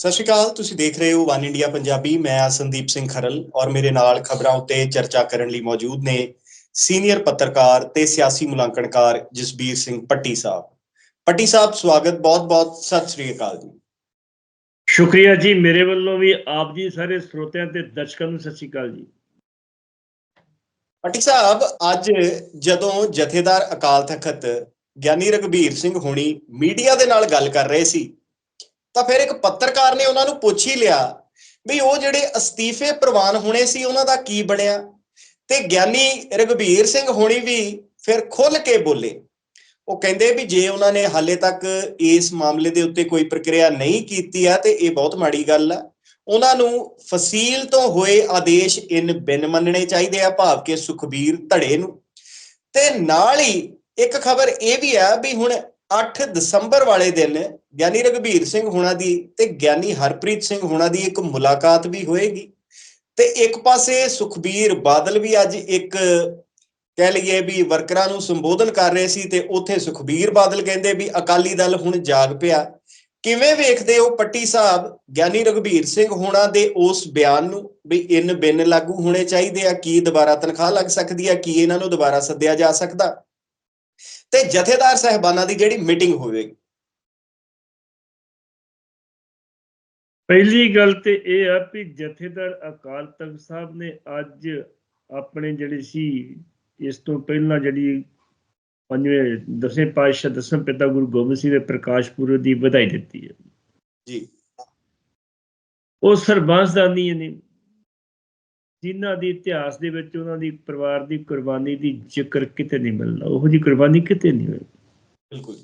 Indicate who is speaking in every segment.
Speaker 1: ਸਤਿ ਸ਼੍ਰੀ ਅਕਾਲ ਤੁਸੀਂ ਦੇਖ ਰਹੇ ਹੋ ਵਨ ਇੰਡੀਆ ਪੰਜਾਬੀ। ਮੈਂ ਆ ਸੰਦੀਪ ਸਿੰਘ ਖਰਲ ਔਰ ਮੇਰੇ ਨਾਲ ਖਬਰਾਂ ਉੱਤੇ ਚਰਚਾ ਕਰਨ ਲਈ ਮੌਜੂਦ ਨੇ ਸੀਨੀਅਰ ਪੱਤਰਕਾਰ ਤੇ ਸਿਆਸੀ ਮੁਲਾਂਕਣਕਾਰ ਜਸਬੀਰ ਸਿੰਘ ਪੱਟੀ ਸਾਹਿਬ। ਪੱਟੀ ਸਾਹਿਬ ਸਵਾਗਤ ਬਹੁਤ-ਬਹੁਤ ਸਤਿ ਸ਼੍ਰੀ ਅਕਾਲ ਜੀ।
Speaker 2: ਸ਼ੁਕਰੀਆ ਜੀ ਮੇਰੇ ਵੱਲੋਂ ਵੀ ਆਪ ਜੀ ਸਾਰੇ ਸਰੋਤਿਆਂ ਤੇ ਦਰਸ਼ਕਾਂ ਨੂੰ ਸਤਿ ਸ਼੍ਰੀ ਅਕਾਲ ਜੀ।
Speaker 1: ਪੱਟੀ ਸਾਹਿਬ ਅੱਜ ਜਦੋਂ ਜਥੇਦਾਰ ਅਕਾਲ ਤਖਤ ਗਿਆਨੀ ਰਗਵੀਰ ਸਿੰਘ ਹੋਣੀ ਮੀਡੀਆ ਦੇ ਨਾਲ ਗੱਲ ਕਰ ਰਹੇ ਸੀ ਤਾਂ ਫਿਰ ਇੱਕ ਪੱਤਰਕਾਰ ਨੇ ਉਹਨਾਂ ਨੂੰ ਪੁੱਛ ਹੀ ਲਿਆ ਵੀ ਉਹ ਜਿਹੜੇ ਅਸਤੀਫੇ ਪ੍ਰਵਾਨ ਹੋਣੇ ਸੀ ਉਹਨਾਂ ਦਾ ਕੀ ਬਣਿਆ? ਤੇ ਗਿਆਨੀ ਰਗਵੀਰ ਸਿੰਘ ਹੋਣੀ ਵੀ ਫਿਰ ਖੁੱਲ ਕੇ ਬੋਲੇ। ਉਹ ਕਹਿੰਦੇ ਵੀ ਜੇ ਉਹਨਾਂ ਨੇ ਹਾਲੇ ਤੱਕ ਇਸ ਮਾਮਲੇ ਦੇ ਉੱਤੇ ਕੋਈ ਪ੍ਰਕਿਰਿਆ ਨਹੀਂ ਕੀਤੀ ਆ, ਤੇ ਇਹ ਬਹੁਤ ਮਾੜੀ ਗੱਲ ਆ। ਉਹਨਾਂ ਨੂੰ ਫਸੀਲ ਤੋਂ ਹੋਏ ਆਦੇਸ਼ ਇਨ ਬਿਨ ਮੰਨਣੇ ਚਾਹੀਦੇ ਆ, ਭਾਵ ਕਿ ਸੁਖਬੀਰ ਧੜੇ ਨੂੰ। ਤੇ ਨਾਲ ਹੀ ਇੱਕ ਖਬਰ ਇਹ ਵੀ ਆ ਵੀ ਹੁਣ 8 ਦਸੰਬਰ ਵਾਲੇ ਦਿਨ ਗਿਆਨੀ ਰਗਵੀਰ ਸਿੰਘ ਹੁਣਾਂ ਦੀ ਤੇ ਗਿਆਨੀ ਹਰਪ੍ਰੀਤ ਸਿੰਘ ਹੁਣਾਂ ਦੀ ਇੱਕ ਮੁਲਾਕਾਤ ਵੀ ਹੋਏਗੀ। ਤੇ ਇੱਕ ਪਾਸੇ ਸੁਖਬੀਰ ਬਾਦਲ ਵੀ ਅੱਜ ਇੱਕ ਕਹਿ ਲਈਏ ਵੀ ਵਰਕਰਾਂ ਨੂੰ ਸੰਬੋਧਨ ਕਰ ਰਹੇ ਸੀ ਤੇ ਉੱਥੇ ਸੁਖਬੀਰ ਬਾਦਲ ਕਹਿੰਦੇ ਵੀ ਅਕਾਲੀ ਦਲ ਹੁਣ ਜਾਗ ਪਿਆ। ਕਿਵੇਂ ਵੇਖਦੇ ਹੋ ਪੱਟੀ ਸਾਹਿਬ, ਗਿਆਨੀ ਰਗਵੀਰ ਸਿੰਘ ਹੋਣਾ ਦੇ ਉਸ ਬਿਆਨ ਨੂੰ ਵੀ ਇਨ ਬਿਨ ਲਾਗੂ ਹੋਣੇ ਚਾਹੀਦੇ ਆ? ਕੀ ਦੁਬਾਰਾ ਤਨਖਾਹ ਲੱਗ ਸਕਦੀ ਆ? ਕੀ ਇਹਨਾਂ ਨੂੰ ਦੁਬਾਰਾ ਸੱਦਿਆ ਜਾ ਸਕਦਾ? ਤੇ ਜਥੇਦਾਰ ਸਹਿਬਾਨਾਂ ਦੀ ਜਿਹੜੀ ਮੀਟਿੰਗ ਹੋਵੇਗੀ।
Speaker 2: ਪਹਿਲੀ ਗੱਲ ਤੇ ਇਹ ਆ ਵੀ ਜਥੇਦਾਰ ਅਕਾਲ ਤਖਤ ਸਾਹਿਬ ਨੇ ਅੱਜ ਆਪਣੇ ਜਿਹੜੇ ਸੀ ਇਸ ਤੋਂ ਪਹਿਲਾਂ ਜਿਹੜੀ ਪੰਜਵੇਂ ਦਸਵੇਂ ਪਾਤਸ਼ਾਹ ਦਸਵੇਂ ਪਿਤਾ ਗੁਰੂ ਗੋਬਿੰਦ ਸਿੰਘ ਦੇ ਪ੍ਰਕਾਸ਼ ਪੁਰਬ ਦੀ ਵਧਾਈ ਦਿੱਤੀ ਹੈ।
Speaker 1: ਜੀ।
Speaker 2: ਉਹ ਸਰਬੰਸਦਾਨੀ ਨੇ ਜਿਨ੍ਹਾਂ ਦੀ ਇਤਿਹਾਸ ਦੇ ਵਿੱਚ ਉਹਨਾਂ ਦੀ ਪਰਿਵਾਰ ਦੀ ਕੁਰਬਾਨੀ ਦੀ ਜ਼ਿਕਰ ਕਿਤੇ ਨਹੀਂ ਮਿਲਦਾ ਉਹੋ ਜੀ ਕੁਰਬਾਨੀ ਕਿਤੇ ਨਹੀਂ ਹੋਈ
Speaker 1: ਬਿਲਕੁਲ।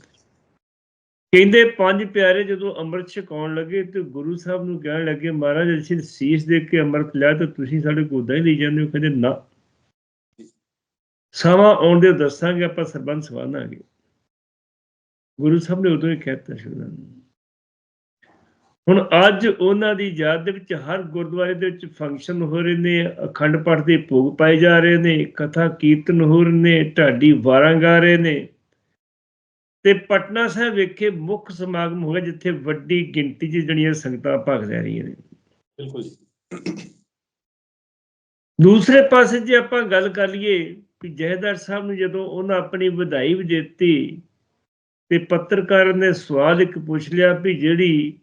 Speaker 2: ਕਹਿੰਦੇ ਪੰਜ ਪਿਆਰੇ ਜਦੋਂ ਅੰਮ੍ਰਿਤ ਛਕਾਉਣ ਲੱਗੇ ਤੇ ਗੁਰੂ ਸਾਹਿਬ ਨੂੰ ਕਹਿਣ ਲੱਗੇ ਮਹਾਰਾਜ ਅਸੀਂ ਸੀਸ ਦੇ ਕੇ ਅੰਮ੍ਰਿਤ ਲਿਆ ਤੇ ਤੁਸੀਂ ਸਾਡੇ ਉਦਾਂ ਹੀ ਲਈ ਜਾਂਦੇ ਹੋ? ਕਹਿੰਦੇ ਨਾ। ਸਮਾਂ ਆਉਣ ਦੇ ਦੱਸਾਂਗੇ ਆਪਾਂ ਸਰਬੰਧ ਸਵਾਨਾਂਗੇ। ਗੁਰੂ ਸਾਹਿਬ ਨੇ ਉਦੋਂ ਹੀ ਕਹਿਤਾ ਸ਼ਬਦਾਂ ਨੂੰ ਹੁਣ ਅੱਜ ਉਹਨਾਂ ਦੀ ਯਾਦ ਦੇ ਵਿੱਚ ਹਰ ਗੁਰਦੁਆਰੇ ਦੇ ਵਿੱਚ ਫੰਕਸ਼ਨ ਹੋ ਰਹੇ ਨੇ ਅਖੰਡ ਪਾਠ ਦੇ ਭੋਗ ਪਾਏ ਜਾ ਰਹੇ ਨੇ ਕਥਾ ਕੀਰਤਨ ਹੋ ਰਹੇ ਨੇ ਢਾਡੀ ਵਾਰਾਂ ਗਾ ਰਹੇ ਨੇ। ਤੇ ਪਟਨਾ ਸਾਹਿਬ ਵਿਖੇ ਮੁੱਖ ਸਮਾਗਮ ਹੋਇਆ ਜਿੱਥੇ ਵੱਡੀ ਗਿਣਤੀ 'ਚ ਜਿਹੜੀਆਂ ਸੰਗਤਾਂ ਭਾਗ ਲੈ ਰਹੀਆਂ ਨੇ।
Speaker 1: ਬਿਲਕੁਲ ਜੀ।
Speaker 2: ਦੂਸਰੇ ਪਾਸੇ ਜੇ ਆਪਾਂ ਗੱਲ ਕਰ ਲਈਏ ਕਿ ਜਹੇਦਾਰ ਸਾਹਿਬ ਨੂੰ ਜਦੋਂ ਉਹਨਾਂ ਆਪਣੀ ਵਧਾਈ ਵੀ ਦਿੱਤੀ ਤੇ ਪੱਤਰਕਾਰ ਨੇ ਸਵਾਲ ਇੱਕ ਪੁੱਛ ਲਿਆ ਵੀ ਜਿਹੜੀ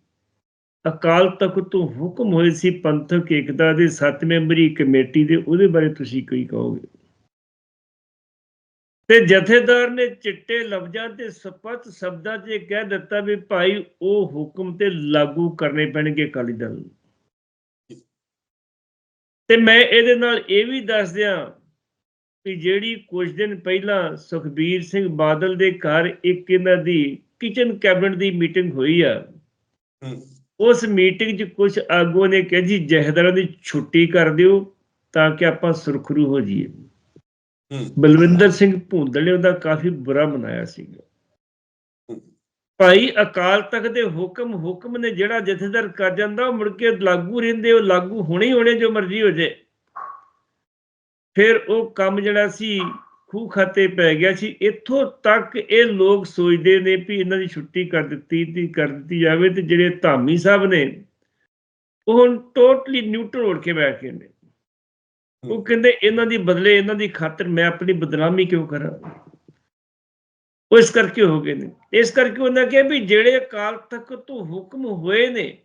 Speaker 2: ਅਕਾਲ ਤਖਤ ਤੋਂ ਹੁਕਮ ਹੋਏ ਸੀ ਪੰਥਕ ਏਕਤਾ ਦੇ ਸੱਤ ਮੈਂਬਰੀ ਕਮੇਟੀ ਦੇ, ਉਹਦੇ ਬਾਰੇ ਤੁਸੀਂ ਕੀ ਕਹੋਗੇ? ਤੇ ਜਥੇਦਾਰ ਨੇ ਚਿੱਟੇ ਲਫ਼ਜ਼ਾਂ ਤੇ ਸਪਸ਼ਟ ਸ਼ਬਦਾਂ 'ਚ ਕਹਿ ਦਿੱਤਾ ਵੀ ਭਾਈ ਉਹ ਹੁਕਮ ਤੇ ਲਾਗੂ ਕਰਨੇ ਪੈਣਗੇ ਅਕਾਲੀ ਦਲ ਨੂੰ। ਤੇ ਮੈਂ ਇਹਦੇ ਨਾਲ ਇਹ ਵੀ ਦੱਸ ਦਿਆਂ ਕਿ ਜਿਹੜੀ ਕੁਝ ਦਿਨ ਪਹਿਲਾਂ ਸੁਖਬੀਰ ਸਿੰਘ ਬਾਦਲ ਦੇ ਘਰ ਇੱਕ ਇਹਨਾਂ ਦੀ ਕਿਚਨ ਕੈਬਨਿਟ ਦੀ ਮੀਟਿੰਗ ਹੋਈ ਆ ਉਸ ਮੀਟਿੰਗ 'ਚ ਕੁਝ ਆਗੂਆਂ ਨੇ ਕਿਹਾ ਜੀ ਜਹੇਦਾਰਾਂ ਦੀ ਛੁੱਟੀ ਕਰ ਦਿਓ ਤਾਂ ਕਿ ਆਪਾਂ ਸੁਰਖਰੂ ਹੋ ਜਾਈਏ। ਬਲਵਿੰਦਰ ਸਿੰਘ ਭੁੰਦੜ ਨੇ ਉਹਦਾ ਕਾਫੀ ਬੁਰਾ ਮਨਾਇਆ ਸੀਗਾ। ਭਾਈ ਅਕਾਲ ਤਖਤ ਦੇ ਹੁਕਮ ਹੁਕਮ ਨੇ ਜਿਹੜਾ ਜਥੇਦਾਰ ਕਰ ਜਾਂਦਾ ਉਹ ਮੁੜ ਕੇ ਲਾਗੂ ਰਹਿੰਦੇ ਉਹ ਲਾਗੂ ਹੋਣੇ ਹੀ ਹੋਣੇ ਜੋ ਮਰਜ਼ੀ ਹੋ ਜੇ ਫਿਰ ਉਹ ਕੰਮ ਜਿਹੜਾ ਸੀ ਖੂਹ ਖਾਤੇ ਪੈ ਗਿਆ ਸੀ ਇੱਥੋਂ ਤੱਕ ਇਹ ਲੋਕ ਸੋਚਦੇ ਨੇ ਵੀ ਇਹਨਾਂ ਦੀ ਛੁੱਟੀ ਕਰ ਦਿੱਤੀ ਤੀ ਕਰ ਦਿੱਤੀ ਜਾਵੇ ਤੇ ਜਿਹੜੇ ਧਾਮੀ ਸਾਹਿਬ ਨੇ ਉਹ ਹੁਣ ਟੋਟਲੀ ਨਿਊਟਰਲ ਹੋ ਕੇ ਬੈਠ ਗਏ ਨੇ। ਉਹ ਕਹਿੰਦੇ ਇਹਨਾਂ ਦੀ ਬਦਲੇ ਇਹਨਾਂ ਦੀ ਖਾਤਰ ਮੈਂ ਆਪਣੀ ਬਦਨਾਮੀ ਕਿਉਂ ਕਰਾਂ? ਉਹ ਇਸ ਕਰਕੇ ਹੋ ਗਏ ਨੇ। ਇਸ ਕਰਕੇ ਉਹਨਾਂ ਕਿਹਾ ਵੀ ਜਿਹੜੇ ਅਕਾਲ ਤਖਤ ਤੋਂ ਹੁਕਮ ਹੋਏ ਨੇ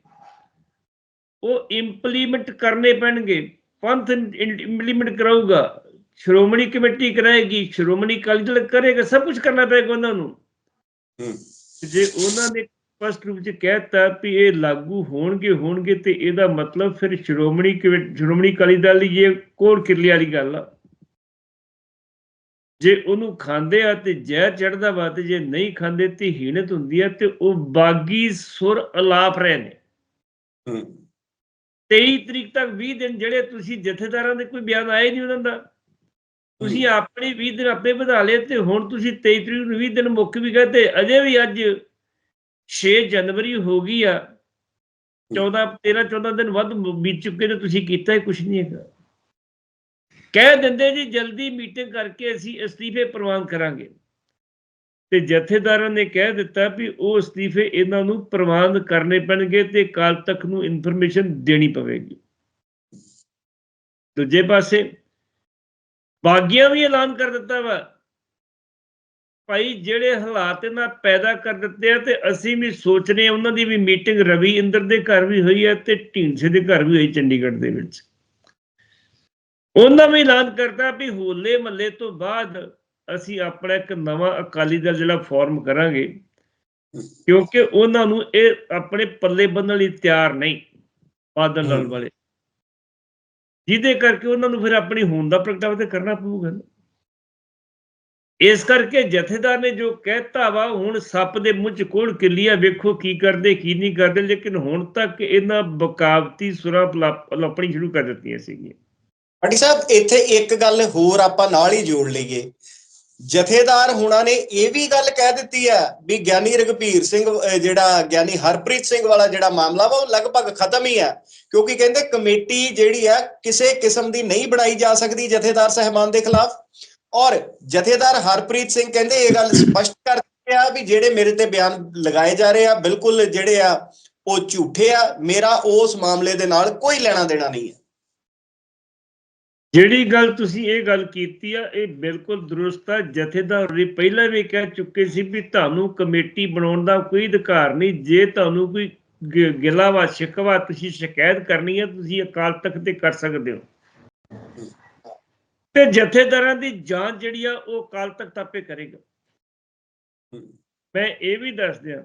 Speaker 2: ਉਹ ਇੰਪਲੀਮੈਂਟ ਕਰਨੇ ਪੈਣਗੇ। ਪੰਥ ਇੰਪਲੀਮੈਂਟ ਕਰਾਊਗਾ। ਸ਼੍ਰੋਮਣੀ ਕਮੇਟੀ ਕਰਾਏਗੀ ਸ਼੍ਰੋਮਣੀ ਅਕਾਲੀ ਦਲ ਕਰੇਗਾ ਸਭ ਕੁਝ ਕਰਨਾ ਪਏਗਾ ਉਹਨਾਂ ਨੂੰ।
Speaker 1: ਹੂੰ।
Speaker 2: ਜੇ ਉਹਨਾਂ ਨੇ ਸਪਸ਼ਟ ਰੂਪ ਚ ਕਹਿਤਾ ਵੀ ਇਹ ਲਾਗੂ ਹੋਣਗੇ ਹੋਣਗੇ ਤੇ ਇਹਦਾ ਮਤਲਬ ਫਿਰ ਸ਼੍ਰੋਮਣੀ ਸ਼੍ਰੋਮਣੀ ਅਕਾਲੀ ਦਲ ਦੀ ਇਹ ਕੋੜ ਕਿਰਲੀ ਵਾਲੀ ਗੱਲ ਆ। ਜੇ ਉਹਨੂੰ ਖਾਂਦੇ ਆ ਤੇ ਜ਼ਹਿਰ ਚੜਦਾ ਵਾ ਤੇ ਜੇ ਨਹੀਂ ਖਾਂਦੇ ਤੇ ਹੀਣਤ ਹੁੰਦੀ ਆ ਤੇ ਉਹ ਬਾਗੀ ਸੁਰ ਅਲਾਪ ਰਹੇ ਨੇ।
Speaker 1: ਹੂੰ।
Speaker 2: 23 ਤਰੀਕ ਤੱਕ 20 ਦਿਨ ਜਿਹੜੇ ਤੁਸੀਂ ਜਥੇਦਾਰਾਂ ਦੇ ਕੋਈ ਬਿਆਨ ਆਏ ਨਹੀਂ ਉਹਨਾਂ ਦਾ। ਤੁਸੀਂ ਆਪਣੇ 20 ਦਿਨ ਆਪੇ ਵਧਾ ਲਏ ਤੇ ਹੁਣ ਤੁਸੀਂ 23 ਤਰੀਕ ਨੂੰ 20 ਦਿਨ ਮੁੱਕ ਵੀ ਗਏ ਤੇ ਅਜੇ ਵੀ ਅੱਜ 6 ਜਨਵਰੀ ਹੋ ਗਈ ਆ। 14 13 14 ਦਿਨ ਵੱਧ ਬੀਤ ਚੁੱਕੇ ਨੇ, ਤੁਸੀਂ ਕੀਤਾ ਹੀ ਕੁਝ ਨਹੀਂ ਹੈਗਾ। ਕਹਿ ਦਿੰਦੇ ਜੀ, ਜਲਦੀ ਮੀਟਿੰਗ ਕਰਕੇ ਅਸੀਂ ਅਸਤੀਫੇ ਪ੍ਰਵਾਨ ਕਰਾਂਗੇ। ਤੇ ਜਥੇਦਾਰਾਂ ਨੇ ਕਹਿ ਦਿੱਤਾ ਵੀ ਉਹ ਅਸਤੀਫੇ ਇਹਨਾਂ ਨੂੰ ਪ੍ਰਵਾਨ ਕਰਨੇ ਪੈਣਗੇ ਤੇ ਕਾਲ ਤੱਕ ਨੂੰ ਇਨਫੋਰਮੇਸ਼ਨ ਦੇਣੀ ਪਵੇਗੀ। ਦੂਜੇ ਪਾਸੇ ਬਾਗੀਆਂ ਵੀ ਐਲਾਨ ਕਰ ਦਿੱਤਾ ਵਾ। ਭਾਈ ਜਿਹੜੇ ਹਾਲਾਤ ਇਹਨਾਂ ਪੈਦਾ ਕਰ ਦਿੱਤੇ ਆ ਤੇ ਅਸੀਂ ਵੀ ਸੋਚ ਰਹੇ ਉਹਨਾਂ ਦੀ ਵੀ ਮੀਟਿੰਗ ਰਵੀ ਇੰਦਰ ਦੇ ਘਰ ਵੀ ਹੋਈ ਹੈ ਤੇ ਢੀਂਡਸੇ ਦੇ ਘਰ ਵੀ ਹੋਈ ਚੰਡੀਗੜ੍ਹ ਦੇ ਵਿੱਚ। ਉਹਨਾਂ ਵੀ ਐਲਾਨ ਕਰਤਾ ਵੀ ਹੋਲੇ ਮਹੱਲੇ ਤੋਂ ਬਾਅਦ ਅਸੀਂ ਆਪਣਾ ਇੱਕ ਨਵਾਂ ਅਕਾਲੀ ਦਲ ਜਿਹੜਾ ਫਾਰਮ ਕਰਾਂਗੇ ਕਿਉਂਕਿ ਉਹਨਾਂ ਨੂੰ ਇਹ ਆਪਣੇ ਪੱਲੇ ਬੰਨਣ ਲਈ ਤਿਆਰ ਨਹੀਂ ਬਾਦਲ ਨਾਲ। ਵਾਲੇ। ਜਿਹਦੇ ਕਰਕੇ ਉਹਨਾਂ ਨੂੰ ਫਿਰ ਆਪਣੀ ਹੋਂਦ ਦਾ ਪ੍ਰਗਟਾਵਾ ਤੇ ਕਰਨਾ ਪਊਗਾ ਇਸ ਕਰਕੇ ਜਥੇਦਾਰ ਨੇ ਜੋ ਕਹਿਤਾ ਵਾ, ਹੁਣ ਸੱਪ ਦੇ ਮੂੰਹ ਚ ਕੋੜ ਕਿੱਲੀਆ ਵੇਖੋ ਕੀ ਕਰਦੇ, ਕੀ ਨਹੀਂ ਕਰਦੇ, ਲੇਕਿਨ ਹੁਣ ਤੱਕ ਇਹਨਾਂ ਬਕਾਵਤੀ ਸੁਰਾਂ ਪਲਾ- ਲੱਪਣੀ ਸ਼ੁਰੂ ਕਰ ਦਿੱਤੀਆਂ ਸੀਗੀਆਂ।
Speaker 1: ਪਾਟੀ ਸਾਹਿਬ, ਇੱਥੇ ਇੱਕ ਗੱਲ ਹੋਰ ਆਪਾਂ ਨਾਲ ਹੀ ਜੋੜ ਲਈਏ। ਜਥੇਦਾਰ ਹੋਣਾ ਨੇ ਇਹ ਵੀ ਗੱਲ ਕਹਿ ਦਿੱਤੀ ਹੈ ਵੀ ਗਿਆਨੀ ਰਗਵੀਰ ਸਿੰਘ ਜਿਹੜਾ ਗਿਆਨੀ ਹਰਪ੍ਰੀਤ ਸਿੰਘ ਵਾਲਾ ਜਿਹੜਾ ਮਾਮਲਾ ਵਾ, ਉਹ ਲਗਭਗ ਖਤਮ ਹੀ ਹੈ। ਕਿਉਂਕਿ ਕਹਿੰਦੇ ਕਮੇਟੀ ਜਿਹੜੀ ਹੈ ਕਿਸੇ ਕਿਸਮ ਦੀ ਨਹੀਂ ਬਣਾਈ ਜਾ ਸਕਦੀ ਜਥੇਦਾਰ ਸਹਿਬਾਨ ਦੇ ਖਿਲਾਫ। ਔਰ ਜਥੇਦਾਰ ਹਰਪ੍ਰੀਤ ਸਿੰਘ ਕਹਿੰਦੇ ਇਹ ਗੱਲ ਸਪਸ਼ਟ ਕਰ ਦਿੱਤੀ ਆ ਵੀ ਜਿਹੜੇ ਮੇਰੇ ਤੇ ਬਿਆਨ ਲਗਾਏ ਜਾ ਰਹੇ ਆ, ਬਿਲਕੁਲ ਜਿਹੜੇ ਆ, ਉਹ ਝੂਠੇ ਆ। ਮੇਰਾ ਉਸ ਮਾਮਲੇ ਦੇ ਨਾਲ ਕੋਈ ਲੈਣਾ ਦੇਣਾ ਨਹੀਂ ਹੈ।
Speaker 2: ਜਿਹੜੀ ਗੱਲ ਤੁਸੀਂ ਇਹ ਗੱਲ ਕੀਤੀ ਆ, ਇਹ ਬਿਲਕੁਲ ਦਰੁਸਤ ਆ। ਜਥੇਦਾਰ ਵੀ ਪਹਿਲਾਂ ਵੀ ਕਹਿ ਚੁੱਕੇ ਸੀ ਵੀ ਤੁਹਾਨੂੰ ਕਮੇਟੀ ਬਣਾਉਣ ਦਾ ਕੋਈ ਅਧਿਕਾਰ ਨਹੀਂ। ਜੇ ਤੁਹਾਨੂੰ ਕੋਈ ਗਿਲਾ ਵਾ, ਸ਼ਿਕਵਾ, ਤੁਸੀਂ ਸ਼ਿਕਾਇਤ ਕਰਨੀ ਹੈ ਤੁਸੀਂ ਅਕਾਲ ਤਖਤ ਤੇ ਕਰ ਸਕਦੇ ਹੋ। ਤੇ ਜਥੇਦਾਰਾਂ ਦੀ ਜਾਂਚ ਜਿਹੜੀ ਆ, ਉਹ ਅਕਾਲ ਤਖਤ ਆਪੇ ਕਰੇਗਾ। ਮੈਂ ਇਹ ਵੀ ਦੱਸ ਦਿਆਂ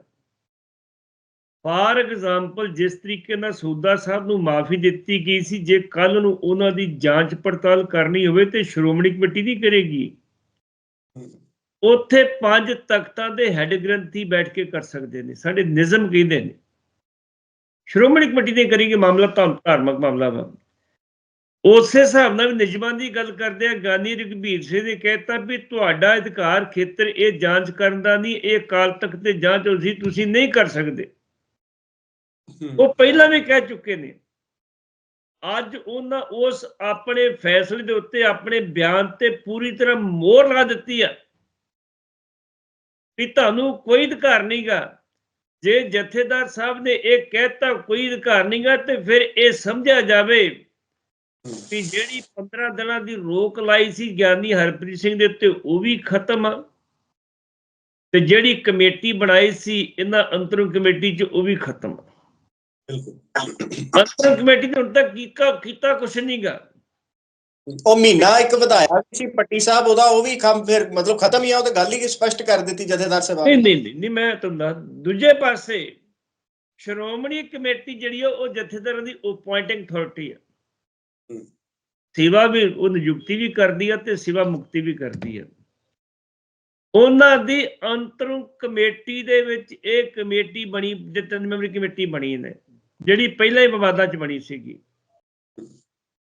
Speaker 2: ਫਾਰ ਐਗਜ਼ਾਮਪਲ ਜਿਸ ਤਰੀਕੇ ਨਾਲ ਸੂਦਾ ਸਾਹਿਬ ਨੂੰ ਮਾਫੀ ਦਿੱਤੀ ਗਈ ਸੀ ਜੇ ਕੱਲ ਨੂੰ ਉਹਨਾਂ ਦੀ ਜਾਂਚ ਪੜਤਾਲ ਕਰਨੀ ਹੋਵੇ ਤੇ ਸ਼੍ਰੋਮਣੀ ਕਮੇਟੀ ਦੀ ਕਰੇਗੀ। ਉੱਥੇ ਪੰਜ ਤਖਤਾਂ ਦੇ ਹੈੱਡ ਗ੍ਰੰਥੀ ਬੈਠ ਕੇ ਕਰ ਸਕਦੇ ਨੇ ਸਾਡੇ ਨਿਜ਼ਮ ਕਹਿੰਦੇ ਨੇ। ਸ਼੍ਰੋਮਣੀ ਕਮੇਟੀ ਨੇ ਕਰੇਗੀ ਮਾਮਲਾ ਤਾਂ ਧਾਰਮਿਕ ਮਾਮਲਾ ਵਾ। ਉਸੇ ਹਿਸਾਬ ਨਾਲ ਵੀ ਨਿਯਮਾਂ ਦੀ ਗੱਲ ਕਰਦੇ ਆ ਗਾਨੀ ਰਘਬੀਰ ਸਿੰਘ ਨੇ ਕਹਿਤਾ ਵੀ ਤੁਹਾਡਾ ਅਧਿਕਾਰ ਖੇਤਰ ਇਹ ਜਾਂਚ ਕਰਨ ਦਾ ਨਹੀਂ ਇਹ ਅਕਾਲ ਤਖਤ ਤੇ ਜਾਂਚ ਹੋਸੀ ਤੁਸੀਂ ਨਹੀਂ ਕਰ ਸਕਦੇ। ਉਹ ਪਹਿਲਾਂ ਵੀ ਕਹਿ ਚੁੱਕੇ ਨੇ। ਅੱਜ ਉਹਨਾਂ ਉਸ ਆਪਣੇ ਫੈਸਲੇ ਦੇ ਉੱਤੇ ਆਪਣੇ ਬਿਆਨ ਤੇ ਪੂਰੀ ਤਰ੍ਹਾਂ ਮੋਹਰ ਲਾ ਦਿੱਤੀ ਆ ਵੀ ਤੁਹਾਨੂੰ ਕੋਈ ਅਧਿਕਾਰ ਨਹੀਂਗਾ। ਜੇ ਜਥੇਦਾਰ ਸਾਹਿਬ ਨੇ ਇਹ ਕਹਿਤਾ ਕੋਈ ਅਧਿਕਾਰ ਨਹੀਂਗਾ ਤੇ ਫਿਰ ਇਹ ਸਮਝਿਆ ਜਾਵੇ ਵੀ ਜਿਹੜੀ 15 ਦਿਨਾਂ ਦੀ ਰੋਕ ਲਾਈ ਸੀ ਗਿਆਨੀ ਹਰਪ੍ਰੀਤ ਸਿੰਘ ਦੇ ਉੱਤੇ ਉਹ ਵੀ ਖਤਮ ਆ। ਤੇ ਜਿਹੜੀ ਕਮੇਟੀ ਬਣਾਈ ਸੀ ਇਹਨਾਂ ਅੰਤਰਮ ਕਮੇਟੀ 'ਚ ਉਹ ਵੀ ਖਤਮ ਆ।
Speaker 1: ਬਿਲਕੁਲ।
Speaker 2: ਅੰਤਰ ਕਮੇਟੀ ਨੇ ਹੁਣ ਤੱਕ ਕੀਤਾ ਕੀਤਾ ਕੁਛ ਨਹੀਂਗਾ
Speaker 1: ਉਹ ਮਹੀਨਾ ਇੱਕ ਵਧਾਇਆ ਸੀ ਪੱਟੀ ਸਾਹਿਬ ਉਹਦਾ ਉਹ ਵੀ ਕੰਮ ਫਿਰ ਮਤਲਬ ਖਤਮ ਹੀ ਆ ਉਹ ਤਾਂ ਗੱਲ ਹੀ ਸਪਸ਼ਟ ਕਰ ਦਿੱਤੀ ਜਥੇਦਾਰ ਸਾਹਿਬ
Speaker 2: ਨਹੀਂ ਨਹੀਂ ਨਹੀਂ ਮੈਂ ਤੁਹਾਨੂੰ ਦੂਜੇ ਪਾਸੇ ਸ਼੍ਰੋਮਣੀ ਕਮੇਟੀ ਜਿਹੜੀ ਉਹ ਜਥੇਦਾਰਾਂ ਦੀ ਅਪਾਇੰਟਿੰਗ ਅਥਾਰਟੀ ਆ। ਸੇਵਾ ਵੀ ਉਹ ਨਿਯੁਕਤੀ ਵੀ ਕਰਦੀ ਆ ਤੇ ਸੇਵਾ ਮੁਕਤੀ ਵੀ ਕਰਦੀ ਆ। ਉਹਨਾਂ ਦੀ ਅੰਤਰਮ ਕਮੇਟੀ ਦੇ ਵਿੱਚ ਇਹ ਕਮੇਟੀ ਬਣੀ ਜੇ ਤਿੰਨ ਮੈਂਬਰੀ ਕਮੇਟੀ ਬਣੀ ਨੇ। ਜਿਹੜੀ ਪਹਿਲਾਂ ਹੀ ਵਿਵਾਦਾਂ 'ਚ ਬਣੀ ਸੀਗੀ।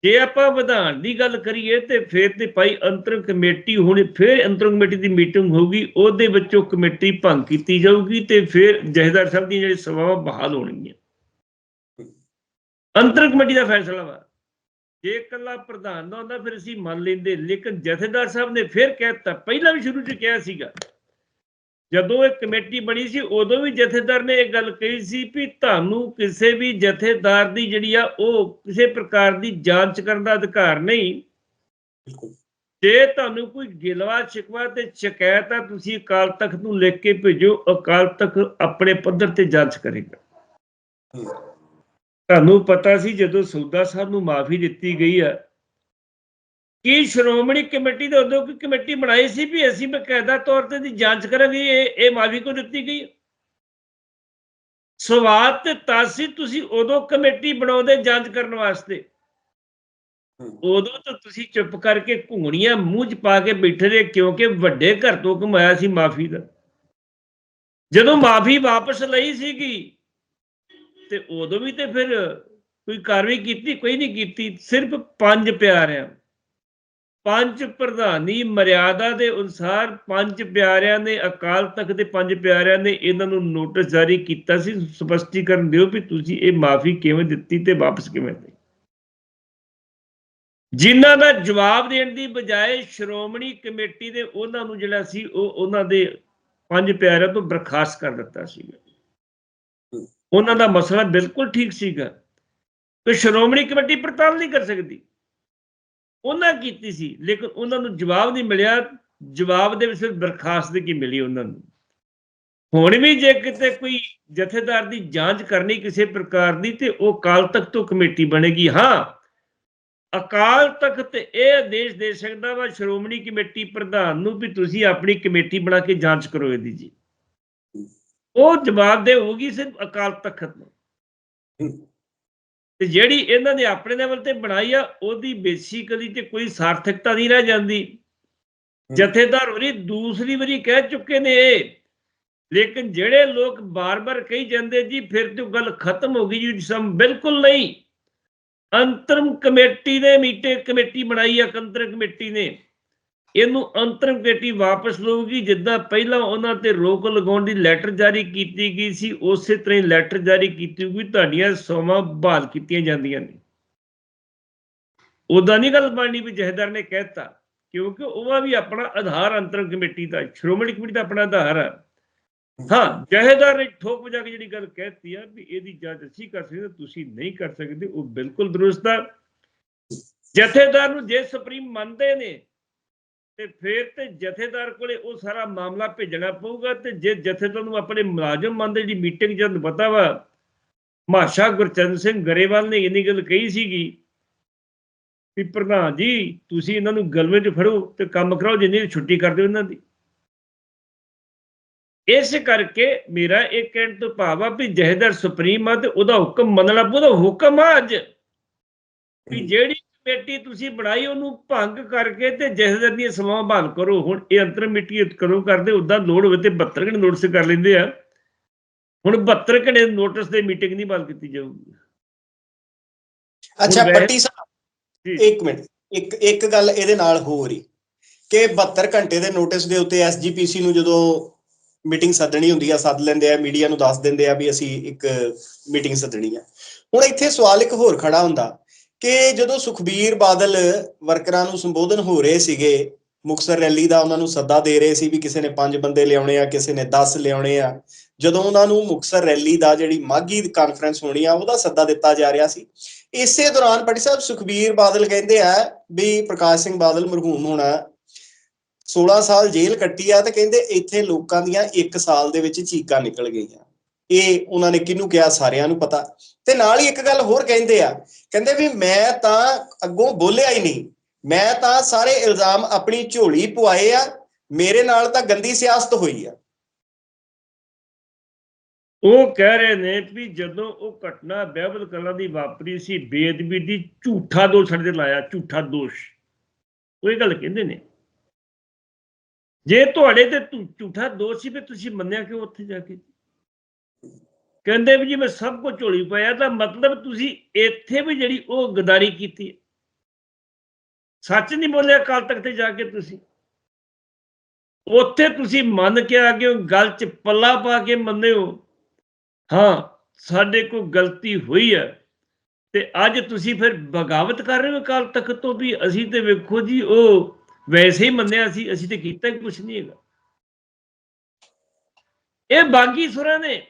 Speaker 2: ਜੇ ਆਪਾਂ ਵਿਧਾਨ ਦੀ ਗੱਲ ਕਰੀਏ ਤੇ ਫਿਰ ਤੇ ਭਾਈ ਅੰਤਰਮ ਕਮੇਟੀ ਹੁਣ ਫਿਰ ਅੰਤਰਮ ਕਮੇਟੀ ਦੀ ਮੀਟਿੰਗ ਹੋਊਗੀ, ਉਹਦੇ ਵਿੱਚੋਂ ਕਮੇਟੀ ਭੰਗ ਕੀਤੀ ਜਾਊਗੀ ਤੇ ਫਿਰ ਜਹੇਦਾਰ ਸਾਹਿਬ ਦੀਆਂ ਜਿਹੜੀ ਸਭਾਵਾਂ ਬਹਾਲ ਹੋਣਗੀਆਂ। ਅੰਤਰ ਕਮੇਟੀ ਦਾ ਫੈਸਲਾ ਵਾ। ਜੇ ਇਕੱਲਾ ਪ੍ਰਧਾਨ ਦਾ ਹੁੰਦਾ, ਫਿਰ ਅਸੀਂ ਮੰਨ ਲੈਂਦੇ। ਲੇਕਿਨ ਜਥੇਦਾਰ ਸਾਹਿਬ ਨੇ ਫਿਰ ਕਹਿਤਾ ਪਹਿਲਾਂ ਵੀ ਸ਼ੁਰੂ 'ਚ ਕਿਹਾ ਸੀਗਾ ਜਦੋਂ ਇਹ ਕਮੇਟੀ ਬਣੀ ਸੀ ਉਦੋਂ ਵੀ ਜਥੇਦਾਰ ਨੇ ਇਹ ਗੱਲ ਕਹੀ ਸੀ ਵੀ ਤੁਹਾਨੂੰ ਕਿਸੇ ਵੀ ਜਥੇਦਾਰ ਦੀ ਜਿਹੜੀ ਆ ਉਹ ਕਿਸੇ ਪ੍ਰਕਾਰ ਦੀ ਜਾਂਚ ਕਰਨ ਦਾ ਅਧਿਕਾਰ ਨਹੀਂ। ਜੇ ਤੁਹਾਨੂੰ ਕੋਈ ਗਿਲਵਾ ਸ਼ਿਕਵਾ ਤੇ ਸ਼ਿਕਾਇਤ ਆ ਤੁਸੀਂ ਅਕਾਲ ਤਖਤ ਨੂੰ ਲਿਖ ਕੇ ਭੇਜੋ ਅਕਾਲ ਤਖਤ ਆਪਣੇ ਪੱਧਰ ਤੇ ਜਾਂਚ ਕਰੇਗਾ। ਤੁਹਾਨੂੰ ਪਤਾ ਸੀ ਜਦੋਂ ਸੌਦਾ ਸਾਹਿਬ ਨੂੰ ਮਾਫੀ ਦਿੱਤੀ ਗਈ ਆ ਕੀ ਸ਼੍ਰੋਮਣੀ ਕਮੇਟੀ ਦੇ ਉਦੋਂ ਕੋਈ ਕਮੇਟੀ ਬਣਾਈ ਸੀ ਵੀ ਅਸੀਂ ਬਕਾਇਦਾ ਤੌਰ ਤੇ ਦੀ ਜਾਂਚ ਕਰਾਂਗੇ ਇਹ ਇਹ ਮਾਫੀ ਕੋ ਦਿੱਤੀ ਗਈ? ਸਵਾਲ ਤੇ ਤਾਸੀ ਤੁਸੀਂ ਉਦੋਂ ਕਮੇਟੀ ਬਣਾਉਂਦੇ ਜਾਂਚ ਕਰਨ ਵਾਸਤੇ। ਉਦੋਂ ਤਾਂ ਤੁਸੀਂ ਚੁੱਪ ਕਰਕੇ ਘੂਣੀਆਂ ਮੂੰਹ 'ਚ ਪਾ ਕੇ ਬੈਠੇ ਰਹੇ ਕਿਉਂਕਿ ਵੱਡੇ ਘਰ ਤੋਂ ਕਮਾਇਆ ਸੀ ਮਾਫੀ ਦਾ। ਜਦੋਂ ਮਾਫੀ ਵਾਪਸ ਲਈ ਸੀਗੀ ਤੇ ਉਦੋਂ ਵੀ ਤੇ ਫਿਰ ਕੋਈ ਕਾਰਵਾਈ ਕੀਤੀ ਕੋਈ ਨਹੀਂ ਕੀਤੀ ਸਿਰਫ ਪੰਜ ਪਿਆਰਿਆਂ ਪੰਜ ਪ੍ਰਧਾਨੀ ਮਰਿਆਦਾ ਦੇ ਅਨੁਸਾਰ ਪੰਜ ਪਿਆਰਿਆਂ ਨੇ, ਅਕਾਲ ਤਖਤ ਦੇ ਪੰਜ ਪਿਆਰਿਆਂ ਨੇ ਇਹਨਾਂ ਨੂੰ ਨੋਟਿਸ ਜਾਰੀ ਕੀਤਾ ਸੀ। ਸਪਸ਼ਟੀਕਰਨ ਦਿਓ ਵੀ ਤੁਸੀਂ ਇਹ ਮਾਫੀ ਕਿਵੇਂ ਦਿੱਤੀ ਤੇ ਵਾਪਸ ਕਿਵੇਂ ਲਈ ਜਿਨ੍ਹਾਂ ਦਾ ਜਵਾਬ ਦੇਣ ਦੀ ਬਜਾਏ ਸ਼੍ਰੋਮਣੀ ਕਮੇਟੀ ਦੇ ਉਹਨਾਂ ਨੂੰ ਜਿਹੜਾ ਸੀ ਉਹ ਉਹਨਾਂ ਦੇ ਪੰਜ ਪਿਆਰਿਆਂ ਤੋਂ ਬਰਖਾਸਤ ਕਰ ਦਿੱਤਾ ਸੀਗਾ। ਉਹਨਾਂ ਦਾ ਮਸਲਾ ਬਿਲਕੁਲ ਠੀਕ ਸੀਗਾ। ਤੇ ਸ਼੍ਰੋਮਣੀ ਕਮੇਟੀ ਪੜਤਾਲ ਨਹੀਂ ਕਰ ਸਕਦੀ। ਉਹਨਾਂ ਕੀਤੀ ਸੀ, ਲੇਕਿਨ ਉਹਨਾਂ ਨੂੰ ਜਵਾਬ ਨਹੀਂ ਮਿਲਿਆ। ਜਵਾਬ ਦੇ ਵਿੱਚ ਬਰਖਾਸਤਗੀ ਮਿਲੀ ਉਹਨਾਂ ਨੂੰ। ਹੁਣ ਵੀ ਜੇ ਕਿਤੇ ਕੋਈ ਜਥੇਦਾਰ ਦੀ ਜਾਂਚ ਕਰਨੀ ਕਿਸੇ ਪ੍ਰਕਾਰ ਦੀ, ਤੇ ਉਹ ਕਾਲ ਤਖਤ ਤੋਂ ਕਮੇਟੀ ਬਣੇਗੀ। ਹਾਂ, ਅਕਾਲ ਤਖਤ ਇਹ ਆਦੇਸ਼ ਦੇ ਸਕਦਾ ਵਾ, ਸ਼੍ਰੋਮਣੀ ਕਮੇਟੀ ਪ੍ਰਧਾਨ ਨੂੰ ਵੀ ਤੁਸੀਂ ਆਪਣੀ ਕਮੇਟੀ ਬਣਾ ਕੇ ਜਾਂਚ ਕਰੋ ਇਹਦੀ ਜੀ। ਉਹ ਜਵਾਬ ਦੇ ਹੋਊਗੀ ਸਿਰਫ ਅਕਾਲ ਤਖਤ ਨੂੰ। ਤੇ ਜਿਹੜੀ ਇਹਨਾਂ ਨੇ ਆਪਣੇ ਲੈਵਲ ਤੇ ਬਣਾਈ ਆ ਉਹਦੀ ਬੇਸਿਕਲੀ ਤੇ ਕੋਈ ਸਾਰਥਕਤਾ ਨਹੀਂ ਰਹਿ ਜਾਂਦੀ। ਜਥੇਦਾਰ ਹੋਰੀ ਦੂਸਰੀ ਵਾਰੀ ਕਹਿ ਚੁੱਕੇ ਨੇ ਇਹ ਲੇਕਿਨ ਜਿਹੜੇ ਲੋਕ ਬਾਰ-ਬਾਰ ਕਹੀ ਜਾਂਦੇ ਜੀ ਫਿਰ ਤੇ ਗੱਲ ਖਤਮ ਹੋ ਗਈ ਜੀ ਸਮ ਬਿਲਕੁਲ ਨਹੀਂ। ਅੰਤਰਮ ਕਮੇਟੀ ਨੇ ਮੀਟਿੰਗ ਕਮੇਟੀ ਬਣਾਈ ਆ ਅੰਤਰਮ ਕਮੇਟੀ ਨੇ। ਇਹਨੂੰ ਅੰਤਰਮ ਕਮੇਟੀ ਵਾਪਸ ਲਊਗੀ, ਜਿੱਦਾਂ ਪਹਿਲਾਂ ਉਹਨਾਂ ਤੇ ਰੋਕ ਲਗਾਉਣ ਦੀ ਲੈਟਰ ਜਾਰੀ ਕੀਤੀ ਗਈ ਸੀ, ਉਸੇ ਤਰ੍ਹਾਂ ਹੀ ਲੈਟਰ ਜਾਰੀ ਕੀਤੀ ਹੋਊਗੀ, ਤੁਹਾਡੀਆਂ ਸੋਮਾਂ ਬਹਾਲ ਕੀਤੀਆਂ ਜਾਂਦੀਆਂ ਨੇ। ਉਦਾਂ ਨਹੀਂ ਗੱਲ ਬਣਨੀ ਵੀ ਜਹੇਦਾਰ ਨੇ ਕਹਿਤਾ ਕਿਉਂਕਿ ਉਹਦਾ ਵੀ ਆਪਣਾ ਆਧਾਰ ਅੰਤਰਮ ਕਮੇਟੀ ਦਾ, ਸ਼੍ਰੋਮਣੀ ਕਮੇਟੀ ਦਾ ਆਪਣਾ ਆਧਾਰ ਹੈ ਹਾਂ, ਜਹੇਦਾਰ ਨੇ ਠੋਕ ਵਜਾ ਕੇ ਜਿਹੜੀ ਗੱਲ ਕਹਿਤੀ ਆ ਵੀ ਇਹਦੀ ਜਾਂਚ ਅਸੀਂ ਕਰ ਸਕਦੇ ਤੁਸੀਂ ਨਹੀਂ ਕਰ ਸਕਦੇ, ਉਹ ਬਿਲਕੁਲ ਦਰੁਸਤ ਆ। ਜਥੇਦਾਰ ਨੂੰ ਜੇ ਸੁਪਰੀਮ ਮੰਨਦੇ ਨੇ ਤੇ ਫਿਰ ਤੇ ਜਥੇਦਾਰ ਕੋਲੇ ਉਹ ਸਾਰਾ ਮਾਮਲਾ ਭੇਜਣਾ ਪਊਗਾ ਤੇ ਜੇ ਜਥੇਦਾਰ ਨੂੰ ਆਪਣੇ ਮੁਲਾਜ਼ਮ ਮੰਨਦੇ ਜਿਹੜੀ ਮੀਟਿੰਗ ਜਦ ਪਤਾ ਵਾ ਮਾਸ਼ਾ ਗੁਰਚਰਨ ਸਿੰਘ ਗਰੇਵਾਲ ਨੇ ਇੰਨੀ ਗੱਲ ਕਹੀ ਸੀਗੀ ਵੀ ਪ੍ਰਧਾਨ ਜੀ, ਤੁਸੀਂ ਇਹਨਾਂ ਨੂੰ ਗਲਵੇਂ 'ਚ ਫੜੋ ਤੇ ਕੰਮ ਕਰਾਓ, ਜਿੰਨੀ ਛੁੱਟੀ ਕਰ ਦਿਓ ਇਹਨਾਂ ਦੀ। ਇਸ ਕਰਕੇ ਮੇਰਾ ਇਹ ਕਹਿਣ ਤੋਂ ਭਾਵ ਆ ਵੀ ਜਹੇਦਾਰ ਸੁਪਰੀਮ ਆ ਤੇ ਉਹਦਾ ਹੁਕਮ ਮੰਨਣਾ ਉਹਦਾ ਹੁਕਮ ਆ ਅੱਜ ਵੀ ਜਿਹੜੀ ਕਮੇਟੀ ਤੁਸੀਂ ਬਣਾਈ ਉਹਨੂੰ ਭੰਗ ਕਰਕੇ ਤੇ ਜਹੇਦਾਰ ਦੀਆਂ ਸਮਾਂ ਬਹਾਲ ਕਰੋ। ਹੁਣ ਇਹ ਅੰਤਰ ਮਿੱਟੀ ਕਰੋ ਕਰਦੇ ਉਦਾਂ ਲੋੜ ਹੋਵੇ ਤੇ 72 ਘੰਟੇ ਨੋਟਿਸ ਕਰ ਲੈਂਦੇ ਆ। ਹੁਣ 72 ਘੰਟੇ ਨੋਟਿਸ ਤੇ ਮੀਟਿੰਗ ਨਹੀਂ ਬਹਾਲ ਕੀਤੀ ਜਾਊਗੀ।
Speaker 1: ਅੱਛਾ ਪੱਟੀ ਸਾਹਿਬ
Speaker 2: ਜੀ।
Speaker 1: ਇੱਕ ਮਿੰਟ ਇੱਕ ਇੱਕ ਗੱਲ ਇਹਦੇ ਨਾਲ ਹੋ ਰਹੀ ਕਿ 72 ਘੰਟੇ ਦੇ ਨੋਟਿਸ ਦੇ ਉੱਤੇ ਐਸਜੀਪੀਸੀ ਨੂੰ ਜਦੋਂ ਮੀਟਿੰਗ ਸੱਦਣੀ ਹੁੰਦੀ ਆ ਸੱਦ ਲੈਂਦੇ ਆ ਮੀਡੀਆ ਨੂੰ ਦੱਸ ਦਿੰਦੇ ਆ ਵੀ ਅਸੀਂ ਇੱਕ ਮੀਟਿੰਗ ਸੱਦਣੀ ਆ। ਹੁਣ ਇੱਥੇ ਸਵਾਲ ਇੱਕ ਹੋਰ ਖੜਾ ਹੁੰਦਾ ਕਿ ਜਦੋਂ ਸੁਖਬੀਰ ਬਾਦਲ ਵਰਕਰਾਂ ਨੂੰ ਸੰਬੋਧਨ ਹੋ ਰਹੇ ਸੀਗੇ ਮੁਕਸਰ ਰੈਲੀ ਦਾ ਉਹਨਾਂ ਨੂੰ ਸੱਦਾ ਦੇ ਰਹੇ ਸੀ ਵੀ ਕਿਸੇ ਨੇ 5 ਬੰਦੇ ਲਿਆਉਣੇ ਆ, ਕਿਸੇ ਨੇ 10 ਲਿਆਉਣੇ ਆ, ਜਦੋਂ ਉਹਨਾਂ ਨੂੰ ਮੁਕਸਰ ਰੈਲੀ ਦਾ ਜਿਹੜੀ ਮਾਗੀ ਕਾਨਫਰੰਸ ਹੋਣੀ ਆ, ਉਹਦਾ ਸੱਦਾ ਦਿੱਤਾ ਜਾ ਰਿਹਾ ਸੀ। ਇਸੇ ਦੌਰਾਨ ਪਟੀ ਸਾਹਿਬ, ਸੁਖਬੀਰ ਬਾਦਲ ਕਹਿੰਦੇ ਆ ਵੀ ਪ੍ਰਕਾਸ਼ ਸਿੰਘ ਬਾਦਲ ਮਰਹੂਮ ਹੋਣਾ 16 ਸਾਲ ਜੇਲ੍ਹ ਕੱਟੀ ਆ ਤੇ ਕਹਿੰਦੇ ਇੱਥੇ ਲੋਕਾਂ ਦੀਆਂ 1 ਸਾਲ ਦੇ ਵਿੱਚ ਚੀਕਾਂ ਨਿਕਲ ਗਈਆਂ। ਇਹ ਉਹਨਾਂ ਨੇ ਕਿਹਨੂੰ ਕਿਹਾ? ਸਾਰਿਆਂ ਨੂੰ ਪਤਾ। ਤੇ ਨਾਲ ਹੀ ਇੱਕ ਗੱਲ ਹੋਰ ਕਹਿੰਦੇ ਆ। ਕਹਿੰਦੇ ਵੀ ਮੈਂ ਤਾਂ ਅੱਗੋਂ ਬੋਲਿਆ ਹੀ ਨਹੀਂ। ਮੈਂ ਤਾਂ ਸਾਰੇ ਇਲਜ਼ਾਮ ਆਪਣੀ ਝੋਲੀ ਪਵਾਏ ਆ। ਮੇਰੇ ਨਾਲ ਤਾਂ ਗੰਦੀ ਸਿਆਸਤ ਹੋਈ ਆ।
Speaker 2: ਉਹ ਕਹਿ ਰਹੇ ਨੇ ਵੀ ਜਦੋਂ ਉਹ ਘਟਨਾ ਬਹਿਬਲ ਕਲਾਂ ਦੀ ਵਾਪਰੀ ਸੀ ਬੇਦਬੀ ਦੀ ਝੂਠਾ ਦੋਸ਼ ਸਾਡੇ ਤੇ ਲਾਇਆ, ਝੂਠਾ ਦੋਸ਼। ਉਹ ਇਹ ਗੱਲ ਕਹਿੰਦੇ ਨੇ। ਜੇ ਤੁਹਾਡੇ ਤੇ ਝੂਠਾ ਦੋਸ਼ ਸੀ ਵੀ ਤੁਸੀਂ ਮੰਨਿਆ ਕਿ ਉੱਥੇ ਜਾ ਕੇ? ਕਹਿੰਦੇ ਵੀ ਜੀ ਮੈਂ ਸਭ ਕੁਝ ਝੋਲੀ ਪਾਇਆ, ਤਾਂ ਮਤਲਬ ਤੁਸੀਂ ਇੱਥੇ ਵੀ ਜਿਹੜੀ ਉਹ ਗਦਾਰੀ ਕੀਤੀ ਹੈ। ਸੱਚ ਨਹੀਂ ਬੋਲਿਆ ਕੱਲ ਤੱਕ ਤੇ ਜਾ ਕੇ ਤੁਸੀਂ। ਉੱਥੇ ਤੁਸੀਂ ਮੰਨ ਕੇ ਆ ਗਏ ਗੱਲ 'ਚ ਪੱਲਾ ਪਾ ਕੇ ਮੰਨੇ ਹੋ। ਹਾਂ, ਸਾਡੇ ਕੋਲ ਗਲਤੀ ਹੋਈ ਹੈ। ਤੇ ਅੱਜ ਤੁਸੀਂ ਫਿਰ ਬਗਾਵਤ ਕਰ ਰਹੇ ਹੋ ਕੱਲ ਤੱਕ ਤੋਂ ਵੀ ਅਸੀਂ ਤੇ ਵੇਖੋ ਜੀ, ਉਹ ਵੈਸੇ ਹੀ ਮੰਨਿਆ ਸੀ, ਅਸੀਂ ਤੇ ਕੀਤਾ ਹੀ ਕੁਝ ਨਹੀਂ ਹੈਗਾ। ਇਹ ਬਾਗੀ ਸੁਰਾਂ ਨੇ